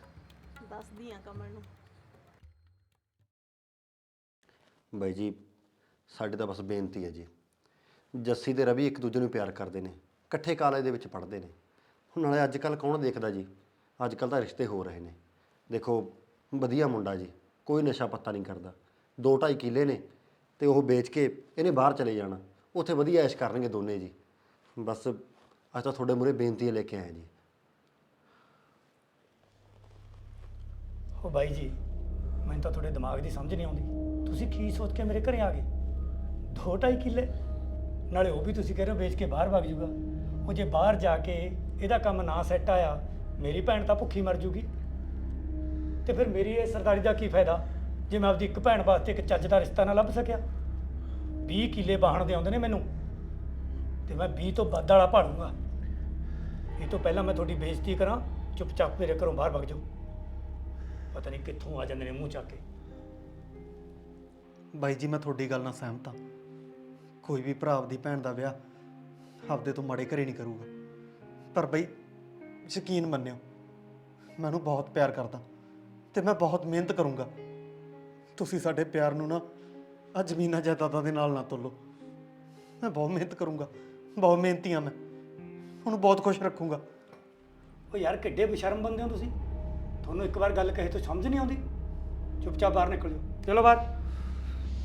ਦੱਸਦੀ ਆ ਕਮਲ ਨੂੰ। ਬਾਈ ਜੀ, ਸਾਡੇ ਤਾਂ ਬਸ ਬੇਨਤੀ ਹੈ ਜੀ। ਜੱਸੀ ਤੇ ਰਵੀ ਇੱਕ ਦੂਜੇ ਨੂੰ ਪਿਆਰ ਕਰਦੇ ਨੇ, ਇਕੱਠੇ ਕਾਲਜ ਦੇ ਵਿੱਚ ਪੜ੍ਹਦੇ ਨੇ। ਹੁਣ ਨਾਲੇ ਅੱਜ ਕੱਲ ਕੌਣ ਦੇਖਦਾ ਜੀ? ਅੱਜ ਕੱਲ ਤਾਂ ਰਿਸ਼ਤੇ ਹੋ ਰਹੇ ਨੇ। ਦੇਖੋ, ਵਧੀਆ ਮੁੰਡਾ ਜੀ, ਕੋਈ ਨਸ਼ਾ ਪੱਤਾ ਨਹੀਂ ਕਰਦਾ। ਦੋ ਢਾਈ ਕਿੱਲੇ ਨੇ ਤੇ ਉਹ ਵੇਚ ਕੇ ਇਹਨੇ ਬਾਹਰ ਚਲੇ ਜਾਣਾ। ਉੱਥੇ ਵਧੀਆ ਐਸ਼ ਕਰਨਗੇ ਦੋਨੇ ਜੀ। ਬਸ ਅੱਜ ਤਾਂ ਤੁਹਾਡੇ ਮੂਹਰੇ ਬੇਨਤੀ ਲੈ ਕੇ ਆਏ ਜੀ। ਉਹ ਬਾਈ ਜੀ, ਮੈਨੂੰ ਤਾਂ ਤੁਹਾਡੇ ਦਿਮਾਗ ਦੀ ਸਮਝ ਨਹੀਂ ਆਉਂਦੀ। ਤੁਸੀਂ ਕੀ ਸੋਚ ਕੇ ਮੇਰੇ ਘਰੇ ਆ ਗਏ? ਦੋ ਢਾਈ ਕਿੱਲੇ? ਨਾਲੇ ਉਹ ਵੀ ਤੁਸੀਂ ਕਹਿ ਰਹੇ ਹੋ ਵੇਚ ਕੇ ਬਾਹਰ ਭੱਜ ਜੂਗਾ। ਉਹ ਜੇ ਬਾਹਰ ਜਾ ਕੇ ਇਹਦਾ ਕੰਮ ਨਾ ਸੈੱਟ ਆਇਆ, ਮੇਰੀ ਭੈਣ ਤਾਂ ਭੁੱਖੀ ਮਰ ਜੂਗੀ। ਤੇ ਫਿਰ ਮੇਰੀ ਇਹ ਸਰਦਾਰੀ ਦਾ ਕੀ ਫਾਇਦਾ? ਜੇ ਮੈਂ ਆਪਦੀ ਇੱਕ ਭੈਣ ਵਾਸਤੇ ਇੱਕ ਚੱਜ ਦਾ ਰਿਸ਼ਤਾ ਨਾ ਲੱਭ ਸਕਿਆ? 20 ਕਿੱਲੇ ਬਾਹਣ ਦੇ ਆਉਂਦੇ ਨੇ ਮੈਨੂੰ। ਤੇ ਮੈਂ 20 ਤੋਂ ਵੱਧ ਵਾਲਾ ਭਾਲੂੰਗਾ ਇਹ ਤੋਂ ਪਹਿਲਾਂ ਮੈਂ ਤੁਹਾਡੀ ਬੇਇੱਜ਼ਤੀ ਕਰਾਂ, ਚੁੱਪਚਾਪ ਮੇਰੇ ਘਰੋਂ ਬਾਹਰ ਭੱਜ ਜਾਓ। ਪਤਾ ਨਹੀਂ ਕਿੱਥੋਂ ਆ ਜਾਂਦੇ ਨੇ ਮੂੰਹ ਚੱਕ ਕੇ। ਬਾਈ ਜੀ, ਮੈਂ ਤੁਹਾਡੀ ਗੱਲ ਨਾਲ ਸਹਿਮਤ ਹਾਂ। ਕੋਈ ਵੀ ਭਰਾ ਆਪਦੀ ਭੈਣ ਦਾ ਵਿਆਹ ਆਪਦੇ ਤੋਂ ਮਾੜੇ ਘਰੇ ਨਹੀਂ ਕਰੂਗਾ। ਪਰ ਬਈ, ਯਕੀਨ ਮੰਨਿਓ, ਮੈਂ ਉਹਨੂੰ ਬਹੁਤ ਪਿਆਰ ਕਰਦਾ ਤੇ ਮੈਂ ਬਹੁਤ ਮਿਹਨਤ ਕਰੂੰਗਾ। ਤੁਸੀਂ ਸਾਡੇ ਪਿਆਰ ਨੂੰ ਨਾ ਆ ਜ਼ਮੀਨਾਂ ਜਾਇਦਾਦਾਂ ਦੇ ਨਾਲ ਨਾ ਤੋਲੋ। ਮੈਂ ਬਹੁਤ ਮਿਹਨਤ ਕਰੂੰਗਾ। ਬਹੁਤ ਮਿਹਨਤੀ ਹਾਂ ਮੈਂ। ਉਹਨੂੰ ਬਹੁਤ ਖੁਸ਼ ਰੱਖੂੰਗਾ। ਉਹ ਯਾਰ ਕਿੱਡੇ ਬੇਸ਼ਰਮ ਬੰਦੇ ਹੋ ਤੁਸੀਂ। ਤੁਹਾਨੂੰ ਇੱਕ ਵਾਰ ਗੱਲ ਕਹੇ ਤਾਂ ਸਮਝ ਨਹੀਂ ਆਉਂਦੀ। ਚੁੱਪਚਾਪ ਬਾਹਰ ਨਿਕਲ ਜਾਓ। ਚਲੋ ਬਾਹਰ।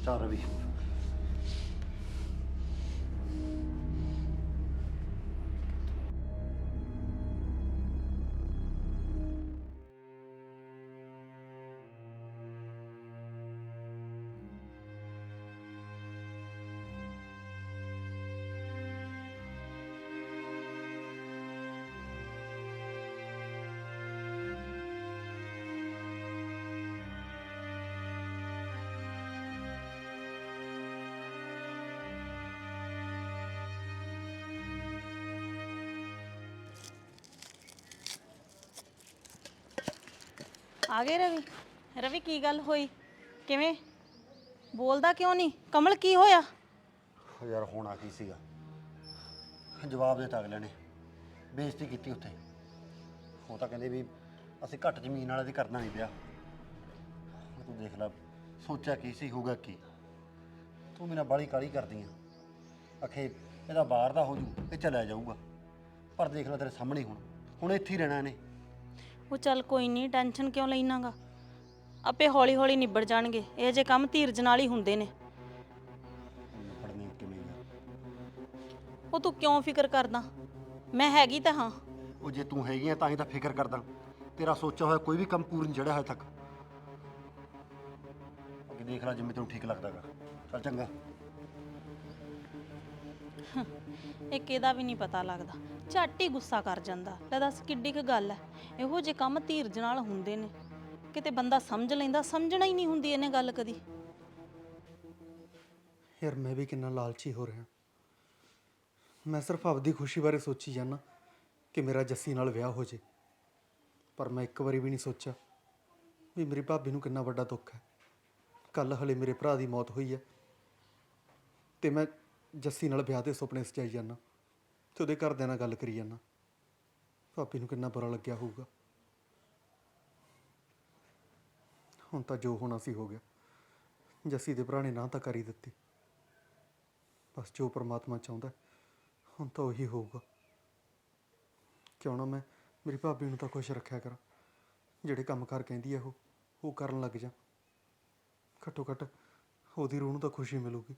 ਚੱਲ ਰਵੀ। ਆ ਗਏ ਰਵੀ? ਰਵੀ, ਕੀ ਗੱਲ ਹੋਈ? ਕਿਵੇਂ? ਬੋਲਦਾ ਕਿਉਂ ਨਹੀਂ? ਕਮਲ, ਕੀ ਹੋਇਆ? ਉਹ ਯਾਰ, ਹੋਣਾ ਕੀ ਸੀਗਾ? ਜਵਾਬ ਦੇ ਦਿੱਤਾ ਅਗਲੇ ਨੇ। ਬੇਇੱਜ਼ਤੀ ਕੀਤੀ ਉੱਥੇ। ਉਹ ਤਾਂ ਕਹਿੰਦੇ ਵੀ ਅਸੀਂ ਘੱਟ ਜ਼ਮੀਨ ਵਾਲੇ ਦੀ ਕਰਨਾ ਨਹੀਂ ਪਿਆ। ਤੂੰ ਦੇਖ ਲੈ, ਸੋਚਿਆ ਕੀ ਸੀ, ਹੋਊਗਾ ਕੀ? ਤੂੰ ਮੇਰਾ ਬਾਲੀ ਕਾਲੀ ਕਰਦੀ ਆ। ਅਖੇ, ਇਹਦਾ ਬਾਹਰ ਦਾ ਹੋ ਜੂ ਇਹ ਚਲਿਆ ਜਾਊਗਾ। ਪਰ ਦੇਖ ਲੈ ਤੇਰੇ ਸਾਹਮਣੇ ਹੁਣ। ਹੁਣ ਇੱਥੇ ਹੀ ਰਹਿਣਾ ਇਹਨੇ। ਉਹ ਚੱਲ ਕੋਈ ਨਹੀਂ, ਟੈਨਸ਼ਨ ਕਿਉਂ ਲੈਣਾਗਾ ਆਪੇ ਹੌਲੀ ਹੌਲੀ ਨਿਬੜ ਜਾਣਗੇ, ਇਹ ਜੇ ਕੰਮ ਧੀਰਜ ਨਾਲ ਹੀ ਹੁੰਦੇ ਨੇ। ਪੜਨੇ ਕਿਵੇਂ ਆ ਉਹ ਤੂੰ ਕਿਉਂ ਫਿਕਰ ਕਰਦਾ? ਮੈਂ ਹੈਗੀ ਤਾਂ ਹਾਂ। ਉਹ ਜੇ ਤੂੰ ਹੈਗੀ ਆ ਤਾਂ ਹੀ ਤਾਂ ਫਿਕਰ ਕਰਦਾ। ਤੇਰਾ ਸੋਚਿਆ ਹੋਇਆ ਕੋਈ ਵੀ ਕੰਮ ਪੂਰਨ ਜਿਹੜਾ ਹਜੇ ਤੱਕ। ਅੱਗੇ ਦੇਖ ਲੈ ਜਿਵੇਂ ਤੈਨੂੰ ਠੀਕ ਲੱਗਦਾਗਾ। ਚੱਲ ਚੰਗਾ। ਇੱਕ ਇਹਦਾ ਵੀ ਨਹੀਂ ਪਤਾ ਲੱਗਦਾ। ਝੱਟ ਹੀ ਗੁੱਸਾ ਕਰ ਜਾਂਦਾ। ਲੈ ਦੱਸ ਕਿੱਡੀ ਕੁ ਗੱਲ ਹੈ ਇਹੋ ਜੇ ਕੰਮ ਧੀਰਜ ਨਾਲ ਹੁੰਦੇ ਨੇ। ਕਿਤੇ ਬੰਦਾ ਸਮਝ ਲੈਂਦਾ, ਸਮਝਣਾ ਹੀ ਨਹੀਂ ਹੁੰਦੀ ਇਹਨੇ ਗੱਲ ਕਦੀ। ਯਾਰ ਮੈਂ ਵੀ ਕਿੰਨਾ ਲਾਲਚੀ ਹੋ ਰਿਹਾ। ਮੈਂ ਸਿਰਫ ਆਪਦੀ ਖੁਸ਼ੀ ਬਾਰੇ ਸੋਚੀ ਜਾਂਦਾ ਕਿ ਮੇਰਾ ਜੱਸੀ ਨਾਲ ਵਿਆਹ ਹੋ ਜੇ। ਪਰ ਮੈਂ ਇੱਕ ਵਾਰੀ ਵੀ ਨਹੀਂ ਸੋਚਿਆ ਵੀ ਮੇਰੀ ਭਾਬੀ ਨੂੰ ਕਿੰਨਾ ਵੱਡਾ ਦੁੱਖ ਹੈ ਕੱਲ ਹਲੇ ਮੇਰੇ ਭਰਾ ਦੀ ਮੌਤ ਹੋਈ ਹੈ ਤੇ ਮੈਂ ਜੱਸੀ ਨਾਲ ਵਿਆਹ ਦੇ ਸੁਪਨੇ ਸਜਾਈ ਜਾਂਦਾ ਤੇ ਉਹਦੇ ਘਰਦਿਆਂ ਨਾਲ ਗੱਲ ਕਰੀ ਜਾਂਦਾ ਭਾਬੀ ਨੂੰ ਕਿੰਨਾ ਬੁਰਾ ਲੱਗਿਆ ਹੋਊਗਾ। ਹੁਣ ਤਾਂ ਜੋ ਹੋਣਾ ਸੀ ਹੋ ਗਿਆ। ਜੱਸੀ ਦੇ ਭਰਾ ਨੇ ਨਾ ਤਾਂ ਕਰੀ ਦਿੱਤੀ। ਬਸ ਜੋ ਪਰਮਾਤਮਾ ਚਾਹੁੰਦਾ, ਹੁਣ ਤਾਂ ਉਹੀ ਹੋਊਗਾ। ਕਿਉਂ ਨਾ ਮੈਂ ਮੇਰੀ ਭਾਬੀ ਨੂੰ ਤਾਂ ਖੁਸ਼ ਰੱਖਿਆ ਕਰਾਂ। ਜਿਹੜੇ ਕੰਮ ਕਰ ਕਹਿੰਦੀ ਆ ਉਹ ਉਹ ਕਰਨ ਲੱਗ ਜਾ। ਘੱਟੋ ਘੱਟ ਉਹਦੀ ਰੂਹ ਨੂੰ ਤਾਂ ਖੁਸ਼ੀ ਮਿਲੂਗੀ।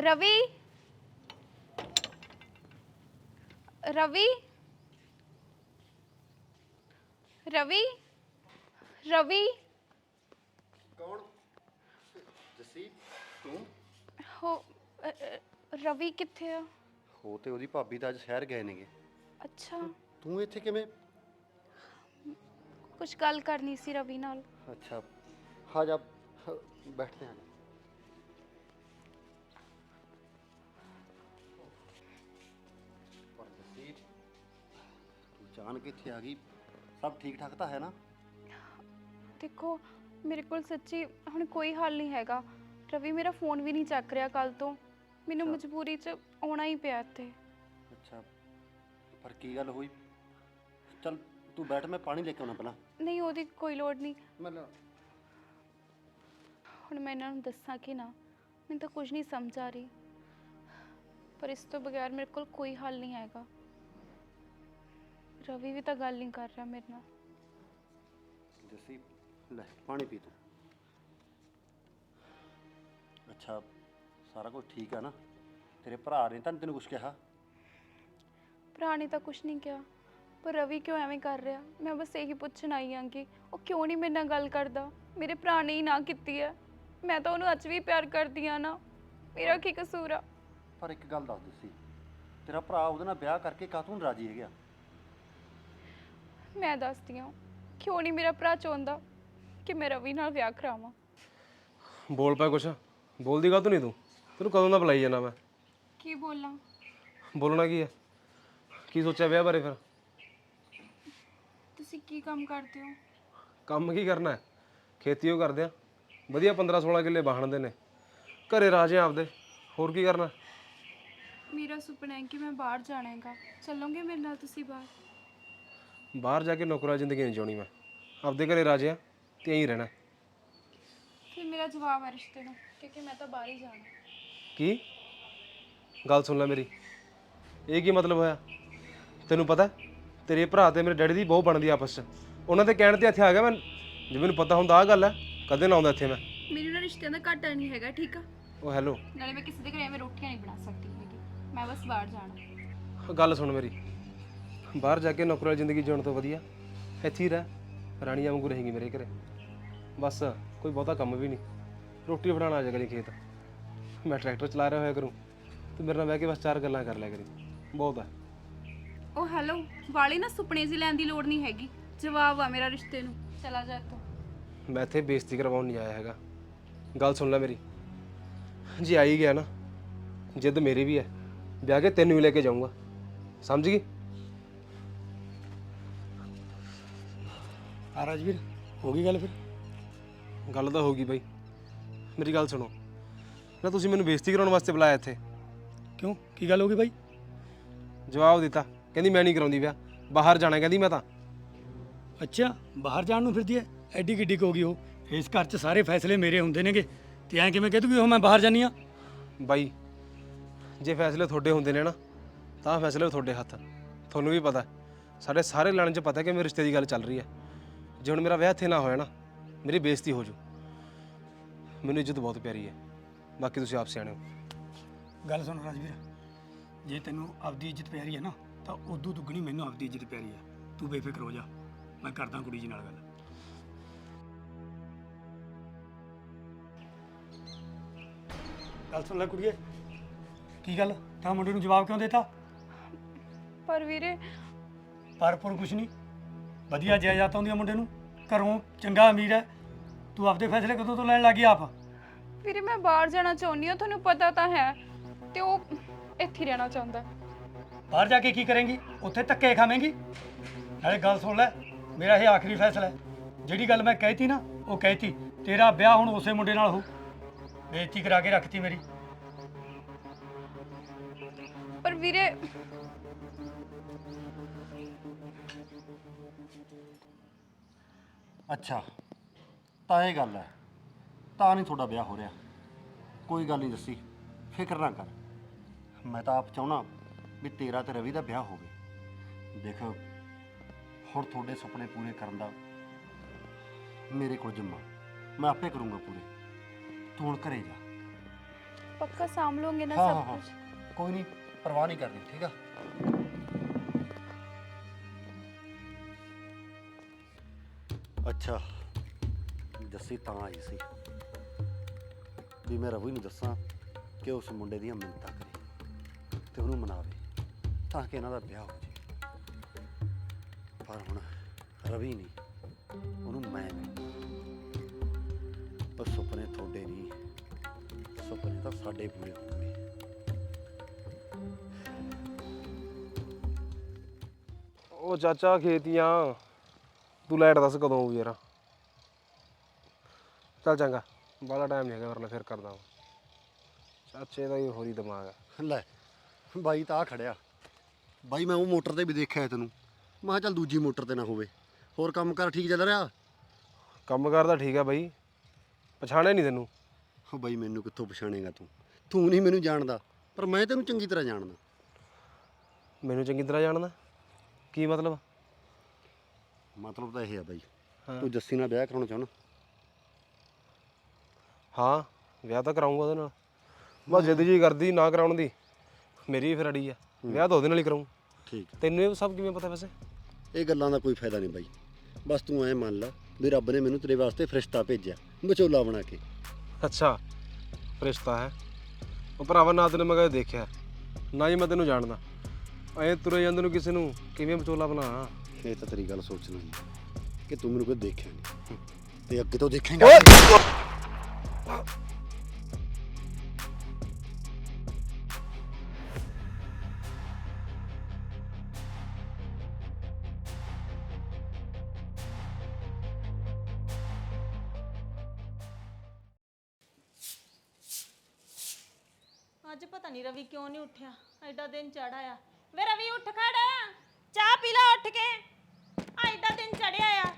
ਰਵੀ? ਰਵੀ? ਰਵੀ? ਰਵੀ? ਕੌਣ? ਜੱਸੀ ਤੂੰ? ਹੋ ਅ, ਅ, ਰਵੀ ਕਿੱਥੇ ਆ? ਹੋ ਤੇ ਉਹਦੀ ਭਾਬੀ ਤਾਂ ਅੱਜ ਸ਼ਹਿਰ ਗਏ ਨੇਗੇ। ਅੱਛਾ। ਤੂੰ ਇੱਥੇ ਕਿਵੇਂ? ਕੁਝ ਗੱਲ ਕਰਨੀ ਸੀ ਰਵੀ ਨਾਲ। ਅੱਛਾ। ਹਾਂ ਜਾ ਹ, ਬੈਠਦੇ ਹਾਂ ਤੂੰ ਜਾਣ ਕਿੱਥੇ ਆ ਗਈ। ਸਭ ਠੀਕ ਠਾਕ ਤਾਂ ਹੈ ਨਾ? ਦੇਖੋ ਮੇਰੇ ਕੋਲ ਸੱਚੀ ਹੁਣ ਕੋਈ ਹੱਲ ਨਹੀਂ ਹੈਗਾ। ਰਵੀ ਮੇਰਾ ਫੋਨ ਵੀ ਨਹੀਂ ਚੱਕ ਰਿਹਾ ਕੱਲ ਤੋਂ। ਮੈਨੂੰ ਅੱਛਾ। ਮਜਬੂਰੀ 'ਚ ਆਉਣਾ ਹੀ ਪਿਆ ਇੱਥੇ। ਅੱਛਾ ਪਰ ਕੀ ਗੱਲ ਹੋਈ? ਚੱਲ ਤੂੰ ਬੈਠ ਮੈਂ ਪਾਣੀ ਲੈ ਕੇ ਆਉਣਾ ਪਹਿਲਾਂ। ਨਹੀਂ ਉਹਦੀ ਕੋਈ ਲੋੜ ਨਹੀਂ। ਮੈਂ ਹੁਣ ਮੈਂ ਇਹਨਾਂ ਨੂੰ ਦੱਸਾਂ ਕਿ ਨਾ ਮੈਨੂੰ ਤਾਂ ਕੁਝ ਨਹੀਂ ਸਮਝ ਆ ਰਹੀ। ਪਰ ਇਸ ਤੋਂ ਬਗੈਰ ਮੇਰੇ ਕੋਲ ਕੋਈ ਹੱਲ ਨਹੀਂ ਹੈਗਾ। ਰਵੀ ਵੀ ਤਾਂ ਗੱਲ ਨਹੀਂ ਕਰ ਰਿਹਾ ਮੇਰੇ ਨਾਲ। ਜੱਸੀ ਲੈ ਪਾਣੀ ਪੀ ਤੂੰ। ਅੱਛਾ ਸਾਰਾ ਕੁਝ ਠੀਕ ਆ ਨਾ? ਤੇਰੇ ਭਰਾ ਨੇ ਤਾਂ ਨੀ ਤੈਨੂੰ ਕੁਝ ਕਿਹਾ? ਭਰਾ ਨੇ ਤਾਂ ਕੁਝ ਨਹੀਂ ਕਿਹਾ। ਪਰ ਰਵੀ ਕਿਉਂ ਐਵੇਂ ਕਰ ਰਿਹਾ? ਮੈਂ ਬਸ ਇਹੀ ਪੁੱਛਣ ਆਈ ਹਾਂ ਕਿ ਉਹ ਕਿਉਂ ਨਹੀਂ ਮੇਰੇ ਨਾਲ ਗੱਲ ਕਰਦਾ? ਮੇਰੇ ਭਰਾ ਨੇ ਹੀ ਨਾ ਕੀਤੀ ਹੈ ਮੈਂ ਤਾਂ ਉਹਨੂੰ ਅੱਜ ਵੀ ਪਿਆਰ ਕਰਦੀ ਆ ਨਾ। ਮੇਰਾ ਕੀ ਕਸੂਰ ਆ? ਪਰ ਇੱਕ ਗੱਲ ਦੱਸ ਦਿੱਤੀ ਤੇਰਾ ਭਰਾ ਉਹਦੇ ਨਾਲ ਵਿਆਹ ਕਰਕੇ ਕਾਹਤੋਂ ਨੀ ਰਾਜੀ ਹੈਗਾ? ਮੈਂ ਦੱਸਦੀ ਹਾਂ ਕਿਉਂ ਨਹੀਂ ਮੇਰਾ ਭਰਾ ਚਾਹੁੰਦਾ ਕਿ ਮੈਂ ਰਵੀ ਨਾਲ ਵਿਆਹ ਕਰਾਵਾਂ? ਬੋਲ ਪਾ ਕੁਛ। ਬੋਲਦੀ ਗਾ ਤੂੰ ਨਹੀਂ ਤੂੰ? ਤੈਨੂੰ ਕਦੋਂ ਦਾ ਬੁਲਾਈ ਜਾਣਾ ਮੈਂ? ਕੀ ਬੋਲਾਂ? ਬੋਲਣਾ ਕੀ ਹੈ? ਕੀ ਸੋਚਿਆ ਵਿਆਹ ਬਾਰੇ ਫਿਰ? ਤੁਸੀਂ ਕੀ ਕੰਮ ਕਰਦੇ ਹੋ? ਕੰਮ ਕੀ ਕਰਨਾ ਹੈ? ਖੇਤੀ ਉਹ ਕਰਦੇ ਆ। ਵਧੀਆ 15 16 ਕਿੱਲੇ ਬਾਹਣ ਦੇ ਨੇ। ਘਰੇ ਰਾਜੇ ਆਪਦੇ। ਹੋਰ ਕੀ ਕਰਨਾ? ਮੇਰਾ ਸੁਪਨਾ ਹੈ ਕਿ ਮੈਂ ਬਾਹਰ ਜਾਣਾ ਹੈਗਾ। ਚੱਲੋਗੇ ਮੇਰੇ ਨਾਲ ਤੁਸੀਂ ਬਾਹਰ? ਬਾਹਰ ਜਾ ਕੇ ਨੌਕਰਾ ਜ਼ਿੰਦਗੀ ਨਹੀਂ ਜਿਉਣੀ ਮੈਂ। ਆਪਦੇ ਘਰੇ ਰਾਜੇ ਆ ਤੇ ਐਂ ਰਹਿਣਾ। ਫਿਰ ਮੇਰਾ ਜਵਾਬ ਹੈ ਰਿਸ਼ਤੇ ਨੂੰ ਕਿਉਂਕਿ ਮੈਂ ਤਾਂ ਬਾਹਰ ਹੀ ਜਾਣਾ। ਕੀ? ਗੱਲ ਸੁਣ ਲੈ ਮੇਰੀ। ਇਹ ਕੀ ਮਤਲਬ ਹੋਇਆ? ਤੈਨੂੰ ਪਤਾ? ਤੇਰੇ ਭਰਾ ਤੇ ਮੇਰੇ ਡੈਡੀ ਦੀ ਬਹੁਤ ਬਣਦੀ ਆਪਸ ਚ। ਉਹਨਾਂ ਦੇ ਕਹਿਣ ਤੇ ਇੱਥੇ ਆ ਗਿਆ ਮੈਂ। ਜੇ ਮੈਨੂੰ ਪਤਾ ਹੁੰਦਾ ਆ ਗੱਲ ਹੈ ਕਦੇ ਨਾ ਆਉਂਦਾ ਇੱਥੇ ਮੈਂ। ਮੈਨੂੰ ਨਾ ਰਿਸ਼ਤਿਆਂ ਦਾ ਘਾਟਾ ਨਹੀਂ ਹੈਗਾ ਠੀਕ ਆ? ਉਹ ਹੈਲੋ। ਨਾਲੇ ਮੈਂ ਕਿਸੇ ਦੇ ਘਰੇ ਐਵੇਂ ਰੋਟੀਆਂ ਨਹੀਂ ਬਣਾ ਸਕਦੀ ਹੈਗੀ। ਮੈਂ ਬਸ ਬਾਹਰ ਜਾਣਾ। ਗੱਲ ਸੁਣ ਮੇਰੀ। ਬਾਹਰ ਜਾ ਕੇ ਨੌਕਰੀ ਵਾਲੀ ਜ਼ਿੰਦਗੀ ਜਿਉਣ ਤੋਂ ਵਧੀਆ। ਇੱਥੇ ਹੀ ਰਹਿ ਰਾਣੀਆਂ ਵਾਂਗੂ ਰਹੇਗੀ ਮੇਰੇ ਘਰੇ। ਬਸ ਕੋਈ ਬਹੁਤਾ ਕੰਮ ਵੀ ਨਹੀਂ। ਰੋਟੀ ਬਣਾਉਣਾ ਆ ਜਾ ਕਰੀ ਖੇਤ। ਮੈਂ ਟਰੈਕਟਰ ਚਲਾ ਰਿਹਾ ਹੋਇਆ ਕਰੂੰ। ਤੇ ਮੇਰੇ ਨਾਲ ਬਹਿ ਕੇ ਬਸ ਚਾਰ ਗੱਲਾਂ ਕਰ ਲਿਆ ਕਰੀ। ਬਹੁਤ ਹੈ ਉਹ ਹੈਲੋ ਵਾਲੇ ਨਾ ਸੁਪਨੇ ਜਿਹੇ ਲੈਣ ਦੀ ਲੋੜ ਨਹੀਂ ਹੈਗੀ। ਜਵਾਬ ਆ ਮੇਰਾ ਰਿਸ਼ਤੇ ਨੂੰ। ਚਲਾ ਜਾ ਤੂੰ ਮੈਂ ਇੱਥੇ ਬੇਇੱਜ਼ਤੀ ਕਰਵਾਉਣ ਨਹੀਂ ਆਇਆ ਹੈਗਾ। ਗੱਲ ਸੁਣ ਲੈ ਮੇਰੀ। ਜੇ ਆਈ ਗਿਆ ਨਾ ਜਿੱਦ ਮੇਰੀ ਵੀ ਹੈ ਵਿਆਹ ਕੇ ਤੈਨੂੰ ਵੀ ਲੈ ਕੇ ਜਾਊਂਗਾ। ਸਮਝ ਗਈ? ਆ ਰਾਜਵੀਰ ਹੋ ਗਈ ਗੱਲ ਫਿਰ? ਗੱਲ ਤਾਂ ਹੋ ਗਈ ਬਾਈ। ਮੇਰੀ ਗੱਲ ਸੁਣੋ। ਨਾ ਤੁਸੀਂ ਮੈਨੂੰ ਬੇਇੱਜ਼ਤੀ ਕਰਾਉਣ ਵਾਸਤੇ ਬੁਲਾਇਆ ਇੱਥੇ। ਕਿਉਂ? ਕੀ ਗੱਲ ਹੋ ਗਈ ਬਾਈ? ਜਵਾਬ ਦਿੱਤਾ। ਕਹਿੰਦੀ ਮੈਂ ਨਹੀਂ ਕਰਾਉਂਦੀ ਵਿਆਹ। ਬਾਹਰ ਜਾਣਾ ਕਹਿੰਦੀ ਮੈਂ ਤਾਂ। ਅੱਛਾ ਬਾਹਰ ਜਾਣ ਨੂੰ ਫਿਰਦੀ ਐ? ਐਡੀ ਕੁ ਹੋ ਗਈ ਉਹ। ਇਸ ਘਰ 'ਚ ਸਾਰੇ ਫੈਸਲੇ ਮੇਰੇ ਹੁੰਦੇ ਨੇਗੇ। ਤੇ ਐਂ ਕਿਵੇਂ ਕਹਿ ਦੂਗੀ ਉਹ ਮੈਂ ਬਾਹਰ ਜਾਨੀ ਆ? ਬਾਈ ਜੇ ਫੈਸਲੇ ਤੁਹਾਡੇ ਹੁੰਦੇ ਨੇ ਨਾ ਤਾਂ ਫੈਸਲੇ ਤੁਹਾਡੇ ਹੱਥ। ਤੁਹਾਨੂੰ ਵੀ ਪਤਾ। ਸਾਡੇ ਸਾਰੇ ਲੈਣ 'ਚ ਪਤਾ ਕਿ ਮੇਰੇ ਰਿਸ਼ਤੇ ਦੀ ਗੱਲ ਚੱਲ ਰਹੀ ਹੈ ਜੇ ਹੁਣ ਮੇਰਾ ਵਿਆਹ ਇੱਥੇ ਨਾ ਹੋਇਆ ਨਾ ਮੇਰੀ ਬੇਇੱਜ਼ਤੀ ਹੋ ਜੂ ਮੈਨੂੰ ਇੱਜ਼ਤ ਬਹੁਤ ਪਿਆਰੀ ਹੈ। ਬਾਕੀ ਤੁਸੀਂ ਆਪ ਸਿਆਣੇ ਹੋ। ਗੱਲ ਸੁਣ ਰਾਜਵੀਰ ਜੇ ਤੈਨੂੰ ਆਪਦੀ ਇੱਜ਼ਤ ਪਿਆਰੀ ਹੈ ਨਾ ਤਾਂ ਉਦੋਂ ਦੁੱਗਣੀ ਮੈਨੂੰ ਆਪਦੀ ਇੱਜ਼ਤ ਪਿਆਰੀ ਹੈ। ਤੂੰ ਬੇਫਿਕਰ ਹੋ ਜਾ ਮੈਂ ਕਰਦਾ ਕੁੜੀ ਜੀ ਨਾਲ ਗੱਲ। ਗੱਲ ਸੁਣ ਲੈ ਕੁੜੀਏ ਕੀ ਗੱਲ? ਤਾਂ ਮੁੰਡੇ ਨੂੰ ਜਵਾਬ ਕਿਉਂ ਦੇਤਾ? ਪਰ ਵੀਰੇ ਪਰ ਪਰ ਕੁਛ ਨਹੀਂ। ਵਧੀਆ ਜਾਇਦਾਦ ਆਉਂਦੀ ਆ ਮੁੰਡੇ ਨੂੰ। ਘਰੋਂ ਚੰਗਾ ਅਮੀਰ ਹੈ। ਤੂੰ ਆਪਦੇ ਫੈਸਲੇ ਕਦੋਂ ਤੋਂ ਲੈਣ ਲੱਗੀ ਆਪ? ਵੀਰੇ ਮੈਂ ਬਾਹਰ ਜਾਣਾ ਚਾਹੁੰਦੀ ਹਾਂ ਤੁਹਾਨੂੰ ਪਤਾ ਤਾਂ ਹੈ। ਤੇ ਉਹ ਇੱਥੇ ਹੀ ਰਹਿਣਾ ਚਾਹੁੰਦਾ। ਬਾਹਰ ਜਾ ਕੇ ਕੀ ਕਰੇਂਗੀ? ਉੱਥੇ ਧੱਕੇ ਖਾਵੇਂਗੀ? ਨਾਲੇ ਗੱਲ ਸੁਣ ਲੈ ਮੇਰਾ ਇਹ ਆਖਰੀ ਫੈਸਲਾ ਹੈ। ਜਿਹੜੀ ਗੱਲ ਮੈਂ ਕਹਿਤੀ ਨਾ ਉਹ ਕਹਿਤੀ। ਤੇਰਾ ਵਿਆਹ ਹੁਣ ਉਸੇ ਮੁੰਡੇ ਨਾਲ ਹੋ ਬੇਇੱਜ਼ਤੀ ਕਰਾ ਕੇ ਰੱਖਤੀ ਮੇਰੀ। ਪਰ ਵੀਰੇ ਅੱਛਾ ਤਾਂ ਇਹ ਗੱਲ ਹੈ। ਤਾਂ ਨਹੀਂ ਤੁਹਾਡਾ ਵਿਆਹ ਹੋ ਰਿਹਾ। ਕੋਈ ਗੱਲ ਨਹੀਂ ਦੱਸੀ ਫਿਕਰ ਨਾ ਕਰ। ਮੈਂ ਤਾਂ ਆਪ ਚਾਹਣਾ ਵੀ ਤੇਰਾ ਤੇ ਰਵੀ ਦਾ ਵਿਆਹ ਹੋਵੇ। ਦੇਖ ਹੁਣ ਤੁਹਾਡੇ ਸੁਪਨੇ ਪੂਰੇ ਕਰਨ ਦਾ ਮੇਰੇ ਕੋਲ ਜਿੰਮਾ। ਮੈਂ ਆਪੇ ਕਰੂੰਗਾ ਪੂਰੇ। ਤੂੰ ਹੁਣ ਘਰੇ ਜਾ। ਪੱਕਾ ਸਾਂਭ ਲਓਗੇ ਨਾ ਹਾਂ ਸਭ ਹਾਂ ਕੁਝ ਕੋਈ ਨਹੀਂ ਪਰਵਾਹ ਨਹੀਂ ਕਰਨੀ ਠੀਕ ਆ? ਅੱਛਾ। ਜੱਸੀ ਤਾਂ ਆਈ ਸੀ। ਵੀ ਮੈਂ ਰਵੀ ਨੂੰ ਦੱਸਾਂ ਕਿ ਉਸ ਮੁੰਡੇ ਦੀਆਂ ਮਿੰਨਤਾਂ ਕਰੇ ਤੇ ਉਹਨੂੰ ਮਨਾਵੇ ਤਾਂ ਕਿ ਇਹਨਾਂ ਦਾ ਵਿਆਹ ਹੋ ਜਾਵੇ ਪਰ ਹੁਣ ਰਵੀ ਨਹੀਂ, ਉਹਨੂੰ ਮੈਂ ਨਹੀਂ ਪਰ ਸੁਪਨੇ ਤੁਹਾਡੇ ਨਹੀਂ, ਸੁਪਨੇ ਤਾਂ ਸਾਡੇ ਪੂਰੇ ਹੋਣਗੇ। ਉਹ ਚਾਚਾ ਖੇਤੀਆਂ ਤੂੰ ਲਾਈਟ ਦੱਸ ਕਦੋਂ ਆਊ ਯਾਰ। ਚੱਲ ਚੰਗਾ ਬਾਹਲਾ ਟਾਈਮ ਨਹੀਂ ਹੈਗਾ ਵਰਨਾ ਫਿਰ ਕਰਦਾ ਵਾਂ। ਚਾਚੇ ਦਾ ਹੀ ਹੋਰੀ ਦਿਮਾਗ ਹੈ ਲੈ ਬਾਈ ਤਾਂ ਆ ਖੜਿਆ। ਬਾਈ ਮੈਂ ਉਹ ਮੋਟਰ ਤੇ ਵੀ ਦੇਖਿਆ ਤੈਨੂੰ। ਮੈਂ ਕਿਹਾ ਚੱਲ ਦੂਜੀ ਮੋਟਰ ਤੇ ਨਾ ਹੋਵੇ। ਹੋਰ ਕੰਮ ਕਰ ਠੀਕ ਚੱਲ ਰਿਹਾ? ਕੰਮ ਕਰਦਾ ਠੀਕ ਆ ਬਾਈ। ਪਛਾਣਿਆ ਨਹੀਂ ਤੈਨੂੰ? ਹੋ ਬਾਈ ਮੈਨੂੰ ਕਿੱਥੋਂ ਪਛਾਣੇਗਾ ਤੂੰ? ਤੂੰ ਨਹੀਂ ਮੈਨੂੰ ਜਾਣਦਾ ਪਰ ਮੈਂ ਤੈਨੂੰ ਚੰਗੀ ਤਰ੍ਹਾਂ ਜਾਣਦਾ। ਮੈਨੂੰ ਚੰਗੀ ਤਰ੍ਹਾਂ ਜਾਣਦਾ? ਕੀ ਮਤਲਬ? ਮਤਲਬ ਤਾਂ ਇਹ ਆ ਬਾਈ। ਹਾਂ। ਤੂੰ ਜੱਸੀ ਨਾਲ ਵਿਆਹ ਕਰਾਉਣਾ ਚਾਹੁੰਦਾ? ਹਾਂ ਵਿਆਹ ਤਾਂ ਕਰਾਉਂਗਾ ਉਹਦੇ ਨਾਲ। ਬਸ ਜਿੱਦ ਜੀ ਕਰਦੀ ਨਾ ਕਰਾਉਣ ਦੀ ਮੇਰੀ ਫਿਰ ਅੜੀ ਆ। ਵਿਆਹ ਤਾਂ ਉਹਦੇ ਨਾਲ ਹੀ ਕਰਾਉਂ ਠੀਕ ਤੈਨੂੰ ਇਹ ਸਭ ਕਿਵੇਂ ਪਤਾ ਵੈਸੇ? ਇਹ ਗੱਲਾਂ ਦਾ ਕੋਈ ਫਾਇਦਾ ਨਹੀਂ ਬਾਈ। ਬਸ ਤੂੰ ਐ ਮੰਨ ਲਾ ਵੀ ਰੱਬ ਨੇ ਮੈਨੂੰ ਤੇਰੇ ਵਾਸਤੇ ਫਰਿਸ਼ਤਾ ਭੇਜਿਆ ਵਿਚੋਲਾ ਬਣਾ ਕੇ। ਅੱਛਾ ਰਿਸ਼ਤਾ ਹੈ। ਉਹ ਭਰਾਵਾ ਨਾ ਤੈਨੂੰ ਮੈਂ ਕਦੇ ਦੇਖਿਆ ਨਾ ਹੀ ਮੈਂ ਤੈਨੂੰ ਜਾਣਦਾ। ਐ ਤੁਰੇ ਜਾਂਦੇ ਨੂੰ ਕਿਸੇ ਨੂੰ ਕਿਵੇਂ ਵਿਚੋਲਾ ਬਣਾ? ਇਹ ਤਾਂ ਤੇਰੀ ਗੱਲ ਸੋਚਣਾ ਹੀ ਕਿ ਤੂੰ ਮੈਨੂੰ ਕੋਈ ਦੇਖਿਆ ਨਹੀਂ। ਤੇ ਅੱਗੇ ਤੋਂ ਦੇਖੇਂਗਾ। ਅੱਜ ਪਤਾ ਨਹੀਂ ਰਵੀ ਕਿਉਂ ਨਹੀਂ ਉੱਠਿਆ, ਐਡਾ ਦਿਨ ਚੜਾਇਆ ਵੇ ਰਵੀ ਉੱਠ ਖੜ, ਚਾਹ ਪੀ ਲੈ ਉੱਠ ਕੇ। ਆ ਐਡਾ ਦਿਨ ਚੜਿਆ ਆ।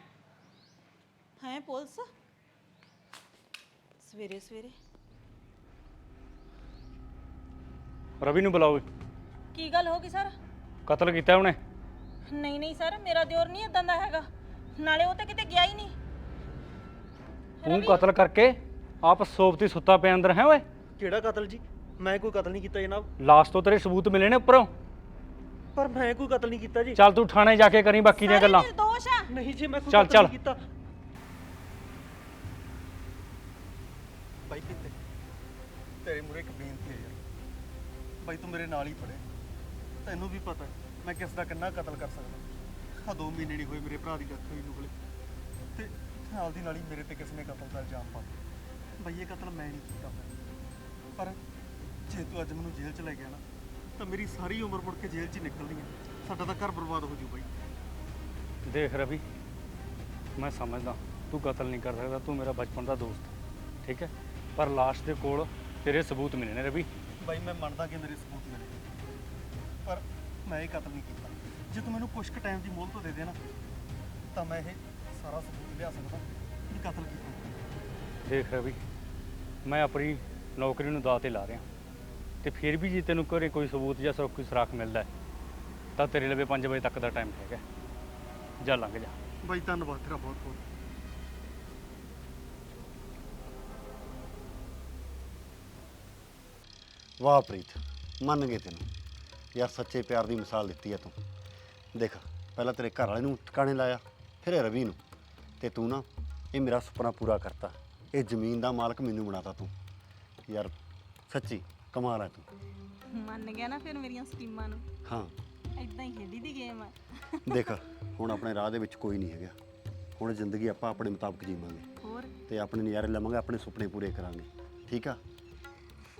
ਹੈ ਪੁਲਿਸ? ਸਵੇਰੇ ਸਵੇਰੇ। ਰਵੀ ਨੂੰ ਬੁਲਾਓ ਕੀ ਗੱਲ ਹੋ ਗਈ ਸਰ? ਕਤਲ ਕੀਤਾ ਉਹਨੇ? ਨਹੀਂ ਨਹੀਂ ਸਰ ਮੇਰਾ ਦਿਓਰ ਨਹੀਂ ਇਦਾਂ ਦਾ ਹੈਗਾ। ਨਾਲੇ ਉਹ ਤਾਂ ਕਿਤੇ ਗਿਆ ਹੀ ਨਹੀਂ। ਤੂੰ ਕਤਲ ਕਰਕੇ ਆਪ ਸੋਪਤੀ ਸੁੱਤਾ ਪਿਆ ਅੰਦਰ ਹੈ ਓਏ? ਕਿਹੜਾ ਕਤਲ ਜੀ? ਮੈਂ ਕੋਈ ਕਤਲ ਨਹੀਂ ਕੀਤਾ ਜਨਾਬ। ਲਾਸ਼ ਤੋਂ ਤੇਰੇ ਸਬੂਤ ਮਿਲੇ ਨੇ ਉੱਪਰੋਂ? ਪਰ ਮੈਂ ਕੋਈ ਕਤਲ ਨਹੀਂ ਕੀਤਾ ਜੀ। ਚੱਲ ਤੂੰ ਥਾਣੇ ਜਾ ਕੇ ਕਰੀ ਬਾਕੀ ਦੀਆਂ ਗੱਲਾਂ। ਆ। ਨਹੀਂ ਜੀ ਮੈਂ ਕੋਈ ਚੱਲ, ਕਤਲ ਚੱਲ। ਨਹੀਂ ਕੀਤਾ ਬਾਈ ਕਿਤੇ ਤੇਰੇ ਮੂਰੇ ਇੱਕ ਬੇਨਤੀ ਹੈ ਯਾਰ। ਬਾਈ ਤੂੰ ਮੇਰੇ ਨਾਲ ਹੀ ਪੜਿਆ ਤੈਨੂੰ ਵੀ ਪਤਾ ਹੈ ਮੈਂ ਕਿਸ ਦਾ ਕਿੰਨਾ ਕਤਲ ਕਰ ਸਕਦਾ। ਆ ਦੋ ਮਹੀਨੇ ਨਹੀਂ ਹੋਏ ਮੇਰੇ ਭਰਾ ਦੀ ਡੈਥ ਹੋਈ ਨੂੰ ਕੋਲੇ। ਤੇ ਨਾਲ ਦੀ ਨਾਲ ਹੀ ਮੇਰੇ ਤੇ ਕਿਸ ਨੇ ਕਤਲ ਦਾ ਇਲਜ਼ਾਮ ਪਾ ਦਿੱਤਾ। ਬਾਈ ਇਹ ਕਤਲ ਮੈਂ ਨਹੀਂ ਕੀਤਾ ਹੋਇਆ। ਪਰ ਜੇ ਤੂੰ ਅੱਜ ਮੈਨੂੰ ਜੇਲ੍ਹ ਚ ਲੈ ਗਿਆ ਨਾ ਤਾਂ ਮੇਰੀ ਸਾਰੀ ਉਮਰ ਮੁੜ ਕੇ ਜੇਲ੍ਹ 'ਚ ਹੀ ਨਿਕਲਣੀ ਹੈ। ਸਾਡਾ ਤਾਂ ਘਰ ਬਰਬਾਦ ਹੋ ਜੂ ਬਾਈ। ਦੇਖ ਰਵੀ ਮੈਂ ਸਮਝਦਾ। ਤੂੰ ਕਤਲ ਨਹੀਂ ਕਰ ਸਕਦਾ ਤੂੰ ਮੇਰਾ ਬਚਪਨ ਦਾ ਦੋਸਤ ਹੈ, ਠੀਕ ਹੈ? ਪਰ ਲਾਸ਼ ਦੇ ਕੋਲ ਤੇਰੇ ਸਬੂਤ ਮਿਲੇ ਨੇ ਰਵੀ? ਬਾਈ ਮੈਂ ਮੰਨਦਾ ਕਿ ਮੇਰੇ ਸਬੂਤ ਮਿਲੇ ਪਰ ਮੈਂ ਇਹ ਕਤਲ ਨਹੀਂ ਕੀਤਾ। ਜੇ ਤੂੰ ਮੈਨੂੰ ਕੁਝ ਕੁ ਟਾਈਮ ਦੀ ਮੋਹਲਤ ਦੇ ਦੇ ਨਾ ਤਾਂ ਮੈਂ ਇਹ ਸਾਰਾ ਸਬੂਤ ਲਿਆ ਸਕਦਾ ਕਿ ਕਤਲ ਕੀਤਾ। ਦੇਖ ਰਵੀ ਮੈਂ ਆਪਣੀ ਨੌਕਰੀ ਨੂੰ ਦਾਅ ਤੇ ਲਾ ਰਿਹਾ। ਤੇ ਫਿਰ ਵੀ ਜੇ ਤੈਨੂੰ ਘਰੇ ਕੋਈ ਸਬੂਤ ਜਾਂ ਸਰ ਕੋਈ ਸੁਰਾਖ ਮਿਲਦਾ ਹੈ, ਤਾਂ ਤੇਰੇ ਲਵੇ 5 ਵਜੇ ਤੱਕ ਦਾ ਟਾਈਮ ਹੈਗਾ। ਜਾ ਲੰਘ ਜਾ। ਬਾਈ ਧੰਨਵਾਦ ਤੇਰਾ ਬਹੁਤ ਬਹੁਤ ਵਾਹ ਪ੍ਰੀਤ ਮੰਨ ਗਏ ਤੈਨੂੰ। ਯਾਰ ਸੱਚੇ ਪਿਆਰ ਦੀ ਮਿਸਾਲ ਦਿੱਤੀ ਹੈ ਤੂੰ। ਦੇਖ ਪਹਿਲਾਂ ਤੇਰੇ ਘਰ ਵਾਲੇ ਨੂੰ ਟਿਕਾਣੇ ਲਾਇਆ ਫਿਰ ਇਹ ਰਵੀ ਨੂੰ। ਤੇ ਤੂੰ ਨਾ ਇਹ ਮੇਰਾ ਸੁਪਨਾ ਪੂਰਾ ਕਰਤਾ। ਇਹ ਜ਼ਮੀਨ ਦਾ ਮਾਲਕ ਮੈਨੂੰ ਬਣਾਤਾ ਤੂੰ। ਯਾਰ ਸੱਚੀ ਕਮਾਲ ਹੈ ਤੂੰ। ਮੰਨ ਗਿਆ ਨਾ ਫਿਰ ਮੇਰੀਆਂ ਸਕੀਮਾਂ ਨੂੰ। ਹਾਂ। ਐਦਾਂ ਹੀ ਖੇਡੀ ਦੀ ਗੇਮ ਆ। ਦੇਖ ਹੁਣ ਆਪਣੇ ਰਾਹ ਦੇ ਵਿੱਚ ਕੋਈ ਨਹੀਂ ਹੈਗਾ। ਹੁਣ ਜ਼ਿੰਦਗੀ ਆਪਾਂ ਆਪਣੇ ਮੁਤਾਬਕ ਜੀਵਾਂਗੇ। ਹੋਰ? ਤੇ ਆਪਣੇ ਨਜ਼ਾਰੇ ਲਵਾਂਗੇ ਆਪਣੇ ਸੁਪਨੇ ਪੂਰੇ ਕਰਾਂਗੇ। ਠੀਕ ਆ?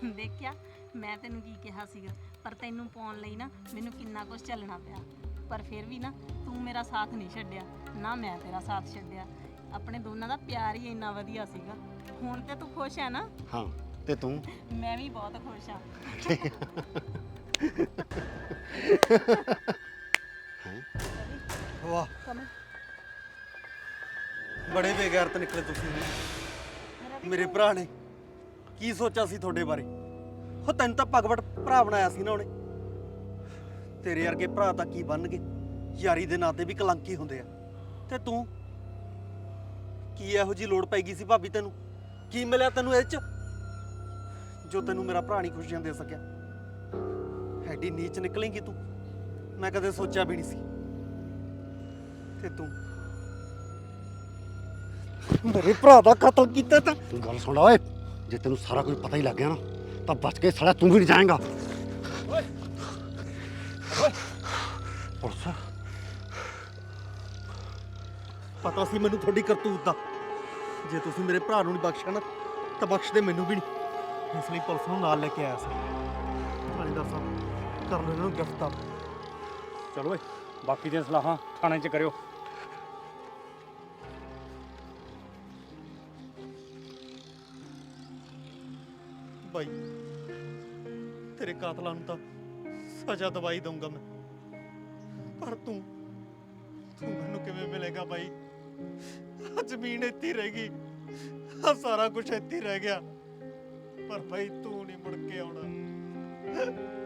ਦੇਖਿਆ? ਮੈਂ ਤੈਨੂੰ ਕੀ ਕਿਹਾ ਸੀਗਾ ਪਰ ਤੈਨੂੰ ਪਾਉਣ ਲਈ ਨਾ ਮੈਨੂੰ ਕਿੰਨਾ ਕੁਝ ਚੱਲਣਾ ਪਿਆ। ਪਰ ਫਿਰ ਵੀ ਨਾ ਤੂੰ ਮੇਰਾ ਸਾਥ ਨਹੀਂ ਛੱਡਿਆ ਨਾ ਮੈਂ ਤੇਰਾ ਸਾਥ ਛੱਡਿਆ। ਆਪਣੇ ਦੋਨਾਂ ਦਾ ਪਿਆਰ ਹੀ ਇੰਨਾ ਵਧੀਆ ਸੀਗਾ। ਹੁਣ ਤੇ ਤੂੰ ਖੁਸ਼ ਹੈ ਨਾ? ਹਾਂ ਤੇ ਤੂੰ? ਮੈਂ ਵੀ ਬਹੁਤ ਖੁਸ਼ ਹਾਂ। ਵਾਹ। ਕਮਲ। ਬੜੇ ਬੇਗੈਰਤ ਨਿਕਲੇ ਤੁਸੀਂ। ਮੇਰੇ ਭਰਾ ਨੇ ਕੀ ਸੋਚਿਆ ਸੀ ਤੁਹਾਡੇ ਬਾਰੇ? ਉਹ ਤੈਨੂੰ ਤਾਂ ਭਗਵਤ ਭਰਾ ਬਣਾਇਆ ਸੀ ਨਾ ਉਹਨੇ। ਤੇਰੇ ਵਰਗੇ ਭਰਾ ਤਾਂ ਕੀ ਬਣਨਗੇ? ਯਾਰੀ ਦੇ ਨਾਂ ਤੇ ਵੀ ਕਲੰਕੀ ਹੁੰਦੇ ਆ। ਤੇ ਤੂੰ? ਕੀ ਇਹੋ ਜੀ ਲੋੜ ਪੈ ਗਈ ਸੀ ਭਾਬੀ ਤੈਨੂੰ? ਕੀ ਮਿਲਿਆ ਤੈਨੂੰ ਇਹ ਚ? ਜੋ ਤੈਨੂੰ ਮੇਰਾ ਭਰਾ ਨਹੀਂ ਖੁਸ਼ੀਆਂ ਦੇ ਸਕਿਆ। ਐਡੀ ਨੀਚ ਨਿਕਲੇਂਗੀ ਤੂੰ? ਮੈਂ ਕਦੇ ਸੋਚਿਆ ਵੀ ਨਹੀਂ ਸੀ। ਤੇ ਤੂੰ? ਮੇਰੇ ਭਰਾ ਦਾ ਕਤਲ ਕੀਤਾ ਤਾਂ ਗੱਲ ਸੁਣ ਲਾ ਓਏ। ਜੇ ਤੈਨੂੰ ਸਾਰਾ ਕੁਝ ਪਤਾ ਹੀ ਲੱਗ ਗਿਆ ਨਾ ਤਾਂ ਬਚ ਕੇ ਸਾਲਾ ਤੂੰ ਵੀ ਨਹੀਂ ਜਾਏਗਾ। ਪੁਲਿਸ, ਪਤਾ ਸੀ ਮੈਨੂੰ ਤੁਹਾਡੀ ਕਰਤੂਤ ਦਾ। ਜੇ ਤੁਸੀਂ ਮੇਰੇ ਭਰਾ ਨੂੰ ਨਹੀਂ ਬਖਸ਼ਿਆ ਨਾ, ਤਾਂ ਬਖਸ਼ਦੇ ਮੈਨੂੰ ਵੀ ਨਹੀਂ। ਇਸ ਲਈ ਪੁਲਿਸ ਨੂੰ ਨਾਲ ਲੈ ਕੇ ਆਇਆ ਸੀ। ਪਾਣੀ ਸਾਹਿਬ ਕਰ ਲਓ ਇਹਨਾਂ ਨੂੰ ਗ੍ਰਿਫਤਾਰ। ਚਲੋ ਓਏ, ਬਾਕੀ ਦੀਆਂ ਸਲਾਹਾਂ ਥਾਣੇ 'ਚ ਕਰਿਓ। ਬਾਈ। ਤੇਰੇ ਕਾਤਲਾਂ ਨੂੰ ਤਾਂ ਸਜ਼ਾ ਦਵਾਈ ਦਊਂਗਾ ਮੈਂ। ਪਰ ਤੂੰ ਤੂੰ ਮੈਨੂੰ ਕਿਵੇਂ ਮਿਲੇਗਾ ਬਾਈ? ਆਹ ਜ਼ਮੀਨ ਇੱਥੇ ਹੀ ਰਹਿ ਗਈ। ਆ ਸਾਰਾ ਕੁਝ ਇੱਥੇ ਰਹਿ ਗਿਆ। ਪਰ ਬਾਈ ਤੂੰ ਨਹੀਂ ਮੁੜ ਕੇ ਆਉਣਾ।